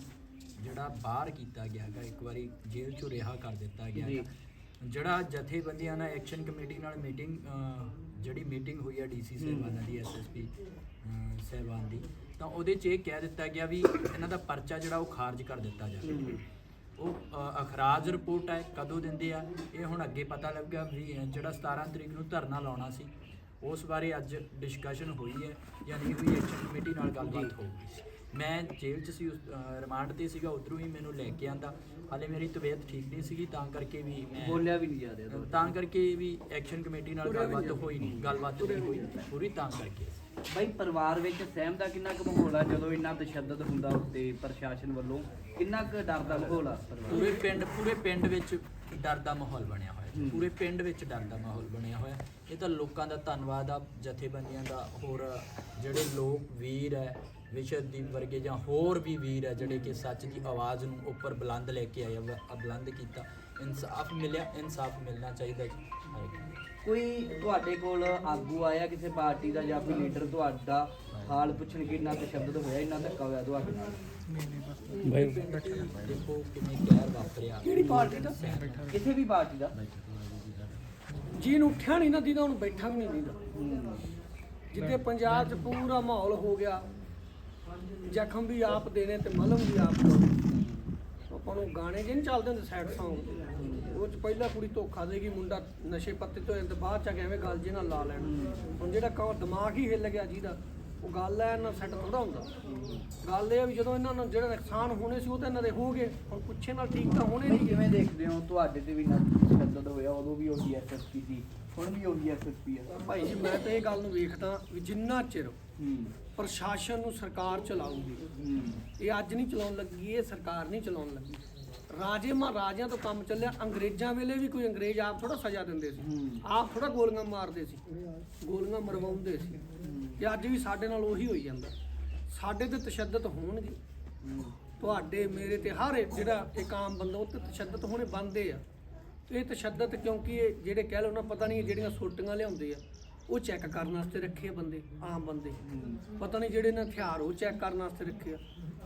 Speaker 3: ਜਿਹੜਾ ਬਾਹਰ ਕੀਤਾ ਗਿਆ ਹੈਗਾ ਇੱਕ ਵਾਰੀ ਜੇਲ੍ਹ ਚੋਂ ਰਿਹਾ ਕਰ ਦਿੱਤਾ ਗਿਆ। ਹੈਗਾ। ਜਿਹੜਾ ਜਥੇਬੰਦੀਆਂ ਨਾਲ ਐਕਸ਼ਨ ਕਮੇਟੀ ਨਾਲ ਮੀਟਿੰਗ ਜਿਹੜੀ ਮੀਟਿੰਗ ਹੋਈ ਹੈ ਡੀਸੀ ਸਾਹਿਬਾਨਾਂ ਦੀ ਐਸਐਸਪੀ ਸਾਹਿਬਾਨ ਦੀ ਤਾਂ ਉਹਦੇ 'ਚ ਇਹ ਕਹਿ ਦਿੱਤਾ ਗਿਆ ਵੀ ਇਹਨਾਂ ਦਾ ਪਰਚਾ ਜਿਹੜਾ ਉਹ ਖਾਰਜ ਕਰ ਦਿੱਤਾ ਜਾਵੇ ਉਹ ਅਖਰਾਜ ਰਿਪੋਰਟ ਹੈ ਕਦੋਂ ਦਿੰਦੇ ਆ ਇਹ ਹੁਣ ਅੱਗੇ ਪਤਾ ਲੱਗਿਆ ਵੀ ਜਿਹੜਾ 17 ਤਰੀਕ ਨੂੰ ਧਰਨਾ ਲਾਉਣਾ ਸੀ ਉਸ ਬਾਰੇ ਅੱਜ ਡਿਸਕਸ਼ਨ ਹੋਈ ਹੈ ਯਾਨੀ ਹੋਈ ਐਕਸ਼ਨ ਕਮੇਟੀ ਨਾਲ ਗੱਲਬਾਤ ਹੋਊਗੀ ਮੈਂ ਜੇਲ੍ਹ 'ਚ ਸੀ ਰਿਮਾਂਡ ਤੇ ਸੀਗਾ ਉਧਰੋਂ ਹੀ ਮੈਨੂੰ ਲੈ ਕੇ ਆਂਦਾ। ਹਾਲੇ ਮੇਰੀ ਤਬੀਅਤ ਠੀਕ ਨਹੀਂ ਸੀਗੀ ਤਾਂ ਕਰਕੇ ਵੀ ਮੈਂ
Speaker 1: ਬੋਲਿਆ ਵੀ ਨਹੀਂ ਜਾ ਰਿਹਾ।
Speaker 3: ਤਾਂ ਕਰਕੇ ਵੀ ਐਕਸ਼ਨ ਕਮੇਟੀ ਨਾਲ ਗੱਲਬਾਤ ਹੋਈ ਨਹੀਂ ਗੱਲਬਾਤ ਨਹੀਂ ਹੋਈ ਪੂਰੀ ਤਾਂ ਕਰਕੇ।
Speaker 1: ਬਾਈ ਪਰਿਵਾਰ ਵਿੱਚ ਸਹਿਮ ਦਾ ਕਿੰਨਾ ਕੁ ਮਾਹੌਲ ਆ ਜਦੋਂ ਇੰਨਾ ਤਸ਼ੱਦਦ ਹੁੰਦਾ ਉੱਤੇ ਪ੍ਰਸ਼ਾਸਨ ਵੱਲੋਂ? ਕਿੰਨਾ ਕੁ ਡਰ ਦਾ ਮਾਹੌਲ ਆ
Speaker 3: ਪੂਰੇ ਪਿੰਡ ਪੂਰੇ ਪਿੰਡ ਵਿੱਚ ਡਰ ਦਾ ਮਾਹੌਲ ਬਣਿਆ ਹੋਇਆ ਹੈ। ਪੂਰੇ ਪਿੰਡ ਵਿੱਚ ਡਰ ਦਾ ਮਾਹੌਲ ਬਣਿਆ ਹੋਇਆ। ਇਹ ਤਾਂ ਲੋਕਾਂ ਦਾ ਧੰਨਵਾਦ ਆ ਜਥੇਬੰਦੀਆਂ ਦਾ ਹੋਰ ਜਿਹੜੇ ਲੋਕ ਵੀਰ ਹੈ ਵਿਸ਼ਵਦੀਪ ਵਰਗੇ ਜਾਂ ਹੋਰ ਵੀ ਵੀਰ ਹੈ ਜਿਹੜੇ ਕਿ ਸੱਚ ਦੀ ਆਵਾਜ਼ ਨੂੰ ਉੱਪਰ ਬੁਲੰਦ ਲੈ ਕੇ ਆਏ ਆ, ਬੁਲੰਦ ਕੀਤਾ। ਇਨਸਾਫ ਮਿਲਿਆ ਇਨਸਾਫ ਮਿਲਣਾ ਚਾਹੀਦਾ ਜੀ। ਨੂੰ।
Speaker 1: ਕੋਈ ਤੁਹਾਡੇ ਕੋਲ ਆਗੂ ਆਇਆ ਕਿਸੇ ਪਾਰਟੀ ਦਾ ਜਾਂ ਕੋਈ ਲੀਡਰ ਤੁਹਾਡਾ ਹਾਲ ਪੁੱਛਣ ਕਿ ਇੰਨਾ ਤਸ਼ੱਦਦ ਹੋਇਆ ਇੰਨਾ ਧੱਕਾ ਹੋਇਆ ਤੁਹਾਡੇ ਨਾਲ?
Speaker 3: ਦੇਖੋ ਕਿੰਨੇ ਵਾਪਰਿਆ।
Speaker 2: ਕਿਹੜੀ ਪਾਰਟੀ ਦਾ?
Speaker 1: ਕਿਸੇ ਵੀ ਪਾਰਟੀ ਦਾ।
Speaker 2: ਜੀਨ ਉੱਠਿਆ ਨਹੀਂ ਨਾ ਦੀਦਾ ਹੁਣ ਬੈਠਾ ਵੀ ਨਹੀਂ ਦੀਦਾ। ਜਿੱਥੇ ਪੰਜਾਬ 'ਚ ਪੂਰਾ ਮਾਹੌਲ ਹੋ ਗਿਆ ਜ਼ਖਮ ਵੀ ਆਪ ਦੇਣੇ ਤੇ ਮਲਮ ਵੀ ਆਪ ਕਰੋ। ਆਪਾਂ ਨੂੰ ਗਾਣੇ ਜਿਹੇ ਨਹੀਂ ਚੱਲਦੇ ਹੁੰਦੇ ਸੈਡ Song ਉਹ ਚ ਪਹਿਲਾਂ ਕੁੜੀ ਧੋਖਾ ਦੇਗੀ ਮੁੰਡਾ ਨਸ਼ੇ ਪੱਤੇ ਤੋਂ ਤੇ ਬਾਅਦ ਚ ਆ ਕੇ ਐਵੇਂ ਗੱਲ ਜੇ ਨਾਲ ਲਾ ਲੈਣ। ਹੁਣ ਜਿਹੜਾ ਕਹੋ ਦਿਮਾਗ ਹੀ ਹਿੱਲ ਗਿਆ ਜਿਹਦਾ ਉਹ ਗੱਲ ਐ ਇਹਨਾਂ ਸੈੱਟ ਥੋੜਾ ਹੁੰਦਾ। ਗੱਲ ਇਹ ਆ ਵੀ ਜਦੋਂ ਇਹਨਾਂ ਨੂੰ ਜਿਹੜਾ ਨੁਕਸਾਨ ਹੋਣੇ ਸੀ ਉਹ ਤਾਂ ਇਹਨਾਂ ਦੇ ਹੋ ਗਏ। ਹੁਣ ਪੁੱਛੇ ਨਾਲ ਠੀਕ ਤਾਂ ਹੋਣੇ
Speaker 1: ਨਹੀਂ। ਕਿਵੇਂ ਦੇਖਦੇ ਹੋ? ਤੁਹਾਡੇ ਤੇ ਵੀ ਨਾ ਤਸ਼ੱਦਦ ਹੋਇਆ ਉਦੋਂ ਵੀ ਉਹੀ ਐਸਐਸਪੀ ਸੀ ਹੁਣ ਵੀ ਉਹੀ ਐਸਐਸਪੀ ਹੈ
Speaker 2: ਭਾਈ ਜੀ ਮੈਂ ਤਾਂ ਇਹ ਗੱਲ ਨੂੰ ਵੇਖਦਾ ਵੀ ਜਿੰਨਾ ਚਿਰ
Speaker 1: ਹੂੰ।
Speaker 2: ਪ੍ਰਸ਼ਾਸਨ ਨੂੰ ਸਰਕਾਰ ਚਲਾਊਗੀ ਇਹ ਅੱਜ ਨਹੀਂ ਚਲਾਉਣ ਲੱਗੀ ਇਹ ਸਰਕਾਰ ਨਹੀਂ ਚਲਾਉਣ ਲੱਗੀ। ਰਾਜੇ ਮਹਾਰਾਜਿਆਂ ਤੋਂ ਕੰਮ ਚੱਲਿਆ ਅੰਗਰੇਜ਼ਾਂ ਵੇਲੇ ਵੀ ਕੋਈ ਅੰਗਰੇਜ਼ ਆਪ ਥੋੜਾ ਸਜ਼ਾ ਦਿੰਦੇ ਸੀ। ਆਪ ਥੋੜਾ ਗੋਲੀਆਂ ਮਾਰਦੇ ਸੀ। ਗੋਲੀਆਂ ਮਰਵਾਉਂਦੇ ਸੀ। ਤੇ ਅੱਜ ਵੀ ਸਾਡੇ ਨਾਲ ਉਹੀ ਹੋਈ ਜਾਂਦਾ। ਸਾਡੇ ਤੇ ਤਸ਼ੱਦਦ ਹੋਣਗੇ। ਤੁਹਾਡੇ ਮੇਰੇ ਤੇ ਹਰ ਜਿਹੜਾ ਇੱਕ ਆਮ ਬੰਦਾ ਉਹ ਤੇ ਤਸ਼ੱਦਦ ਹੋਣੇ ਬੰਦੇ ਆ। ਇਹ ਤਸ਼ੱਦਦ ਕਿਉਂਕਿ ਇਹ ਜਿਹੜੇ ਕਹਿ ਲਓ ਨਾ ਪਤਾ ਨਹੀਂ ਜਿਹੜੀਆਂ ਸੋਟੀਆਂ ਲਿਆਉਂਦੇ ਆ। ਉਹ ਚੈੱਕ ਕਰਨ ਵਾਸਤੇ ਰੱਖੇ ਆ ਬੰਦੇ, ਆਮ ਬੰਦੇ। ਪਤਾ ਨਹੀਂ ਜਿਹੜੇ ਇਹਨਾਂ ਹਥਿਆਰ, ਉਹ ਚੈੱਕ ਕਰਨ ਵਾਸਤੇ ਰੱਖੇ ਆ।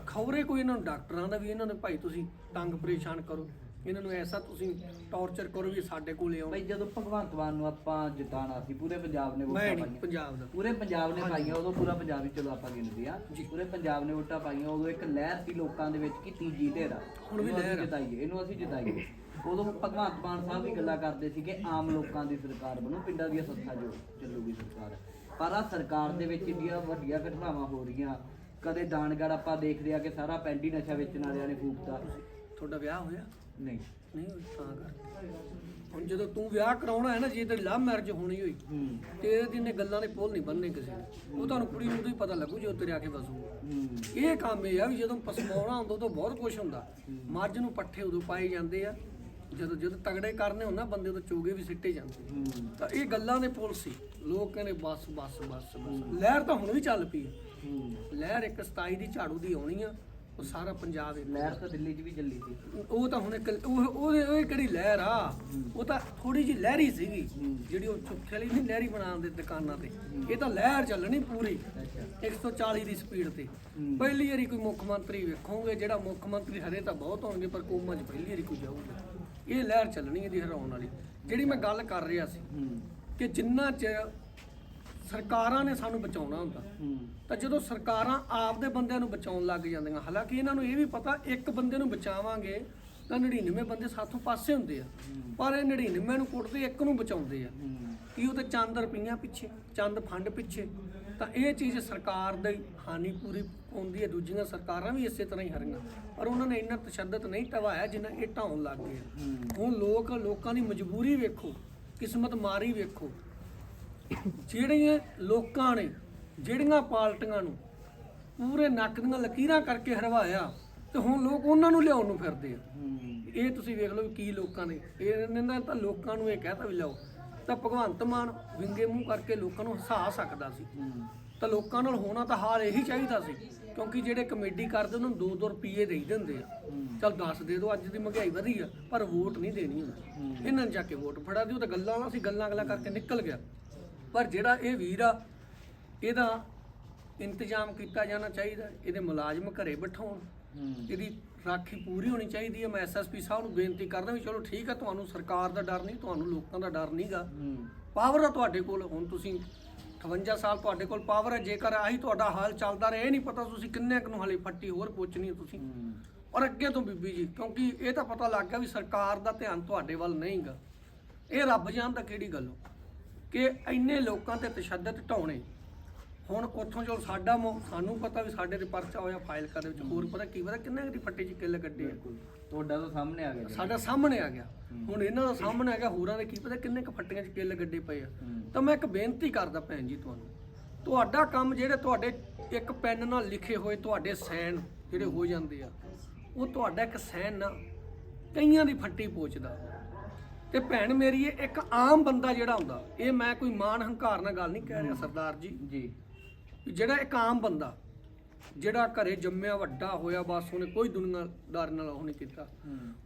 Speaker 2: ਖਬਰੇ ਕੋਈ ਇਹਨਾਂ ਨੂੰ ਡਾਕਟਰਾਂ ਦਾ ਵੀ, ਇਹਨਾਂ ਨੇ ਭਾਈ ਤੁਸੀਂ ਤੰਗ ਪਰੇਸ਼ਾਨ ਕਰੋ। ਇਹਨਾਂ ਨੂੰ ਐਸਾ ਤੁਸੀਂ ਟੌਰਚਰ ਕਰੋ ਵੀ ਸਾਡੇ ਕੋਲੇ ਆਉਣ।
Speaker 1: ਬਈ ਜਦੋਂ ਭਗਵੰਤ ਮਾਨ ਨੂੰ ਆਪਾਂ ਜਿਤਾਣਾ ਸੀ ਪੂਰੇ ਪੰਜਾਬ ਨੇ
Speaker 2: ਮੈਂ
Speaker 1: ਵੋਟਾਂ
Speaker 2: ਨਹੀਂ
Speaker 1: ਪਾਈਆਂ।
Speaker 2: ਪੰਜਾਬ ਦਾ।
Speaker 1: ਪੂਰੇ ਪੰਜਾਬ ਨੇ ਪਾਈਆਂ ਉਦੋਂ ਪੂਰਾ ਪੰਜਾਬ ਹੀ ਚਲੋ ਆਪਾਂ ਗਿਣਦੇ ਆ। ਪੂਰੇ ਪੰਜਾਬ ਨੇ ਵੋਟਾਂ ਪਾਈਆਂ ਉਦੋਂ ਇੱਕ ਲਹਿਰ ਸੀ ਲੋਕਾਂ ਦੇ ਵਿੱਚ ਕਿ ਤੀਜੀ ਆ।
Speaker 2: ਹੁਣ ਵੀ ਲਹਿਰ ਆ।
Speaker 1: ਜਿਤਾਈਏ ਇਹਨੂੰ ਅਸੀਂ ਜਿਤਾਈਏ। ਉਦੋਂ ਭਗਵੰਤ ਮਾਨ ਸਾਹਿਬ ਵੀ ਗੱਲਾਂ ਕਰਦੇ ਸੀ ਕਿ ਆਮ ਲੋਕਾਂ ਦੀ ਸਰਕਾਰ ਬਣੂ ਪਿੰਡਾਂ ਦੀਆਂ ਸੱਥਾਂ ਜੋ ਚੱਲੂਗੀ ਸਰਕਾਰ। ਪਰ ਆ ਸਰਕਾਰ ਦੇ ਵਿੱਚ ਇੰਡੀਆਂ ਵੱਡੀਆਂ ਘਟਨਾਵਾਂ ਹੋ ਰਹੀਆਂ। ਕਦੇ ਦਾਨਗੜ ਆਪਾਂ ਦੇਖਦੇ ਆ ਕਿ ਸਾਰਾ ਪਿੰਡ ਹੀ ਨਸ਼ਾ ਵੇਚਣ ਵਾਲਿਆਂ ਨੇ ਫੂਕਤਾ।
Speaker 2: ਤੁਹਾਡਾ ਵਿਆਹ ਹੋਇਆ?
Speaker 1: ਨਹੀਂ।
Speaker 2: ਨਹੀਂ ਹੋਈ ਤਾਂ ਕਰਕੇ ਹੁਣ ਜਦੋਂ ਤੂੰ ਵਿਆਹ ਕਰਾਉਣਾ ਹੈ ਨਾ ਜੇ ਤੇ ਲਵ ਮੈਰਿਜ ਹੋਣੀ ਹੋਈ
Speaker 1: ਹੂੰ।
Speaker 2: ਤੇਰੇ ਦਿਨੇ ਗੱਲਾਂ ਦੇ ਪੁੱਲ ਨਹੀਂ ਬੰਨਣੇ ਕਿਸੇ ਨੇ ਉਹ ਤੁਹਾਨੂੰ ਕੁੜੀ ਨੂੰ ਉਦੋਂ ਹੀ ਪਤਾ ਲੱਗੂ ਜੇ ਉੱਤੇ ਆ ਕੇ ਬਸੂ
Speaker 1: ਹੂੰ।
Speaker 2: ਇਹ ਕੰਮ ਇਹ ਆ ਵੀ ਜਦੋਂ ਪਸਮਾਉਣਾ ਹੁੰਦਾ ਉਦੋਂ ਬਹੁਤ ਕੁਝ ਹੁੰਦਾ। ਮੱਝ ਨੂੰ ਪੱਠੇ ਉਦੋਂ ਪਾਏ ਜਾਂਦੇ ਆ। ਜਦੋਂ ਜਦੋਂ ਤਗੜੇ ਕਰਨੇ ਹੁੰਦਾ ਬੰਦੇ ਉਦੋਂ ਚੋਗੇ ਵੀ ਸਿੱਟੇ ਜਾਂਦੇ
Speaker 1: ਹੂੰ।
Speaker 2: ਤਾਂ ਇਹ ਗੱਲਾਂ ਦੇ ਪੁੱਲ ਸੀ। ਲੋਕ ਕਹਿੰਦੇ ਬਸ ਬਸ ਬਸ ਬਸ। ਲਹਿਰ ਤਾਂ ਹੁਣ ਵੀ ਚੱਲ ਪਈ ਹੈ।
Speaker 1: ਹੂੰ।
Speaker 2: ਲਹਿਰ ਇੱਕ 27 ਦੀ ਝਾੜੂ ਦੀ ਆਉਣੀ ਆ। ਉਹ ਸਾਰਾ ਪੰਜਾਬ ਇੱਕ
Speaker 1: ਲਹਿਰ ਤਾਂ ਦਿੱਲੀ 'ਚ ਵੀ ਚੱਲੀ ਸੀ।
Speaker 2: ਉਹ ਤਾਂ ਹੁਣ ਇੱਕ ਉਹ ਉਹਦੇ ਉਹ ਕਿਹੜੀ ਲਹਿਰ ਆ? ਉਹ ਤਾਂ ਥੋੜੀ ਜਿਹੀ ਲਹਿਰੀ ਸੀਗੀ। ਜਿਹੜੀ ਉਹ ਚੁੱਕੇ ਵਾਲੀ ਨਹੀਂ ਲਹਿਰੀ ਬਣਾਉਂਦੇ ਦੁਕਾਨਾਂ ਤੇ। ਇਹ ਤਾਂ ਲਹਿਰ ਚੱਲਣੀ ਪੂਰੀ
Speaker 1: ਅੱਛਾ।
Speaker 2: 140 ਦੀ ਸਪੀਡ ਤੇ। ਪਹਿਲੀ ਵਾਰੀ ਕੋਈ ਮੁੱਖ ਮੰਤਰੀ ਵੇਖੋਗੇ ਜਿਹੜਾ ਮੁੱਖ ਮੰਤਰੀ ਹਰੇ ਤਾਂ ਬਹੁਤ ਹੋਣਗੇ ਪਰ ਕੋਮਾ 'ਚ ਪਹਿਲੀ ਵਾਰੀ ਕੋਈ ਜਾਊਗਾ। ਇਹ ਲਹਿਰ ਚੱਲਣੀ ਇਹਦੀ ਹਰਾਉਣ ਵਾਲੀ। ਜਿਹੜੀ ਮੈਂ ਗੱਲ ਕਰ ਰਿਹਾ ਸੀ ਕਿ ਜਿੰਨਾ ਚਿਰ ਸਰਕਾਰਾਂ ਨੇ ਸਾਨੂੰ ਬਚਾਉਣਾ ਹੁੰਦਾ। ਤਾਂ ਜਦੋਂ ਸਰਕਾਰਾਂ ਆਪਦੇ ਬੰਦਿਆਂ ਨੂੰ ਬਚਾਉਣ ਲੱਗ ਜਾਂਦੀਆਂ ਹਾਲਾਂਕਿ ਇਹਨਾਂ ਨੂੰ ਇਹ ਵੀ ਪਤਾ ਇੱਕ ਬੰਦੇ ਨੂੰ ਬਚਾਵਾਂਗੇ ਤਾਂ 99 ਬੰਦੇ ਸਾਥੋਂ ਪਾਸੇ ਹੁੰਦੇ ਆ। ਪਰ ਇਹ 99 ਨੂੰ ਕੁੱਟਦੇ ਇੱਕ ਨੂੰ ਬਚਾਉਂਦੇ ਆ। ਕੀ ਉਹ ਤੇ ਚੰਦ ਰੁਪਈਆਂ ਪਿੱਛੇ ਚੰਦ ਫੰਡ ਪਿੱਛੇ। ਤਾਂ ਇਹ ਚੀਜ਼ ਸਰਕਾਰ ਦੀ ਹਾਨੀ ਪੂਰੀ ਪਾਉਂਦੀ ਹੈ ਦੂਜੀਆਂ ਸਰਕਾਰਾਂ ਵੀ ਇਸੇ ਤਰ੍ਹਾਂ ਹੀ ਹਰੀਆਂ। ਪਰ ਉਹਨਾਂ ਨੇ ਇੰਨਾ ਤਸ਼ੱਦਦ ਨਹੀਂ ਢਵਾਇਆ ਜਿੰਨਾ ਇਹ ਢਾਉਣ ਲੱਗ ਗਏ। ਹੁਣ ਲੋਕ ਲੋਕਾਂ ਦੀ ਮਜਬੂਰੀ ਵੇਖੋ ਕਿਸਮਤ ਮਾਰੀ ਵੇਖੋ। ਜਿਹੜੀਆਂ ਲੋਕਾਂ ਨੇ ਜਿਹੜੀਆਂ ਪਾਰਟੀਆਂ ਨੂੰ ਪੂਰੇ ਨੱਕ ਦੀਆਂ ਲਕੀਰਾਂ ਕਰਕੇ ਹਰਵਾਇਆ ਤੇ ਹੁਣ ਲੋਕ ਉਹਨਾਂ ਨੂੰ ਲਿਆਉਣ ਨੂੰ ਫਿਰਦੇ ਆ। ਇਹ ਤੁਸੀਂ ਵੇਖ ਲਓ ਵੀ ਕੀ ਲੋਕਾਂ ਨੇ। ਇਹ ਇਹਨਾਂ ਤਾਂ ਲੋਕਾਂ ਨੂੰ ਇਹ ਕਹਿਤਾ ਵੀ ਲਓ ਤਾਂ ਭਗਵੰਤ ਮਾਨ ਵਿੰਗੇ ਮੂੰਹ ਕਰਕੇ ਲੋਕਾਂ ਨੂੰ ਹਸਾ ਸਕਦਾ ਸੀ। ਤਾਂ ਲੋਕਾਂ ਨਾਲ ਹੋਣਾ ਤਾਂ ਹਾਲ ਇਹੀ ਚਾਹੀਦਾ ਸੀ ਕਿਉਂਕਿ ਜਿਹੜੇ ਕਮੇਡੀ ਕਰਦੇ ਉਹਨਾਂ ਨੂੰ 2-2 ਰੁਪਏ ਦੇ ਦਿੰਦੇ ਆ। ਚਲ 10 ਦੇ ਦਿਓ ਅੱਜ ਦੀ ਮਹਿੰਗਾਈ ਵਧੀ ਆ ਪਰ ਵੋਟ ਨਹੀਂ ਦੇਣੀ ਇਹਨਾਂ ਨੇ ਜਾ ਕੇ ਵੋਟ ਫੜਾ ਦਿਓ ਤਾਂ ਗੱਲਾਂ ਨਾਲ ਸੀ ਗੱਲਾਂ ਅਗਲਾ ਕਰਕੇ ਨਿਕਲ ਗਿਆ। ਪਰ ਜਿਹੜਾ ਇਹ ਵੀਰ ਆ ਇਹਦਾ ਇੰਤਜ਼ਾਮ ਕੀਤਾ ਜਾਣਾ ਚਾਹੀਦਾ ਇਹਦੇ ਮੁਲਾਜ਼ਮ ਘਰੇ ਬਿਠਾਉਣ।
Speaker 1: ਹੂੰ।
Speaker 2: ਇਹਦੀ ਰਾਖੀ ਪੂਰੀ ਹੋਣੀ ਚਾਹੀਦੀ ਹੈ। ਮੈਂ ਐਸਐਸਪੀ ਸਾਹਿਬ ਨੂੰ ਬੇਨਤੀ ਕਰਦਾ ਵੀ ਚਲੋ ਠੀਕ ਹੈ ਤੁਹਾਨੂੰ ਸਰਕਾਰ ਦਾ ਡਰ ਨਹੀਂ ਤੁਹਾਨੂੰ ਲੋਕਾਂ ਦਾ ਡਰ ਨਹੀਂਗਾ।
Speaker 1: ਹੂੰ।
Speaker 2: ਪਾਵਰ ਆ ਤੁਹਾਡੇ ਕੋਲ। ਹੁਣ ਤੁਸੀਂ 58 ਸਾਲ ਤੁਹਾਡੇ ਕੋਲ ਪਾਵਰ ਹੈ ਜੇਕਰ ਆਹੀ ਤੁਹਾਡਾ ਹਾਲ ਚੱਲਦਾ ਰਹੇ ਇਹ ਨਹੀਂ ਪਤਾ ਤੁਸੀਂ ਕਿੰਨੇ ਕੁ ਨੂੰ ਹਲੇ ਫੱਟੀ ਹੋਰ ਪੁੱਛਣੀ ਹੈ ਤੁਸੀਂ।
Speaker 1: ਹੂੰ।
Speaker 2: ਔਰ ਅੱਗੇ ਤੋਂ ਬੀਬੀ ਜੀ ਕਿਉਂਕਿ ਇਹ ਤਾਂ ਪਤਾ ਲੱਗ ਗਿਆ ਵੀ ਸਰਕਾਰ ਦਾ ਧਿਆਨ ਤੁਹਾਡੇ ਵੱਲ ਨਹੀਂਗਾ। ਇਹ ਰੱਬ ਜਾਣਦਾ ਕਿਹੜੀ ਗੱਲੋਂ ਕਿ ਇੰਨੇ ਲੋਕਾਂ ਤੇ ਤਸ਼ੱਦਦ ਢਾਉਣੇ। ਹੁਣ ਉੱਥੋਂ ਜੋ ਸਾਡਾ ਸਾਨੂੰ ਪਤਾ ਵੀ ਸਾਡੇ ਤੇ ਪਰਚਾ ਹੋਇਆ ਫਾਈਲ ਕਰ ਦੇ ਵਿੱਚ। ਹੋਰ ਪਤਾ ਕੀ ਪਤਾ ਕਿੰਨੇ ਦੀ ਫੱਟੇ ਚ ਕਿੱਲ ਕੱਢੇ ਆ।
Speaker 1: ਤੁਹਾਡਾ ਤਾਂ ਸਾਹਮਣੇ ਆ ਗਿਆ।
Speaker 2: ਸਾਡਾ ਸਾਹਮਣੇ ਆ ਗਿਆ। ਹੁਣ ਇਹਨਾਂ ਦਾ ਸਾਹਮਣੇ ਆ ਗਿਆ ਹੋਰਾਂ ਦੇ ਕੀ ਪਤਾ ਕਿੰਨੇ ਕ ਫੱਟੀਆਂ ਚ ਕਿੱਲ ਗੱਡੇ ਪਏ ਆ। ਤਾਂ ਮੈਂ ਇੱਕ ਬੇਨਤੀ ਕਰਦਾ ਭੈਣ ਜੀ ਤੁਹਾਨੂੰ ਤੁਹਾਡਾ ਕੰਮ ਜਿਹੜੇ ਤੁਹਾਡੇ ਇੱਕ ਪੈਨ ਨਾਲ ਲਿਖੇ ਹੋਏ ਤੁਹਾਡੇ ਸਾਈਨ ਜਿਹੜੇ ਹੋ ਜਾਂਦੇ ਆ ਉਹ ਤੁਹਾਡਾ ਇੱਕ ਸਾਈਨ ਨਾ ਕਈਆਂ ਦੀ ਫੱਟੀ ਪੋਚਦਾ। ਤੇ ਭੈਣ ਮੇਰੀ ਇਹ ਇੱਕ ਆਮ ਬੰਦਾ ਜਿਹੜਾ ਹੁੰਦਾ ਇਹ ਮੈਂ ਕੋਈ ਮਾਣ ਹੰਕਾਰ ਨਾਲ ਗੱਲ ਨਹੀਂ ਕਹਿ ਰਿਹਾ ਸਰਦਾਰ ਜੀ
Speaker 1: ਜੀ।
Speaker 2: ਜਿਹੜਾ ਇੱਕ ਆਮ ਬੰਦਾ ਜਿਹੜਾ ਘਰੇ ਜੰਮਿਆ ਵੱਡਾ ਹੋਇਆ ਬਸ ਉਹਨੇ ਕੋਈ ਦੁਨੀਆਦਾਰ ਨਾਲ ਉਹ ਨਹੀਂ ਕੀਤਾ।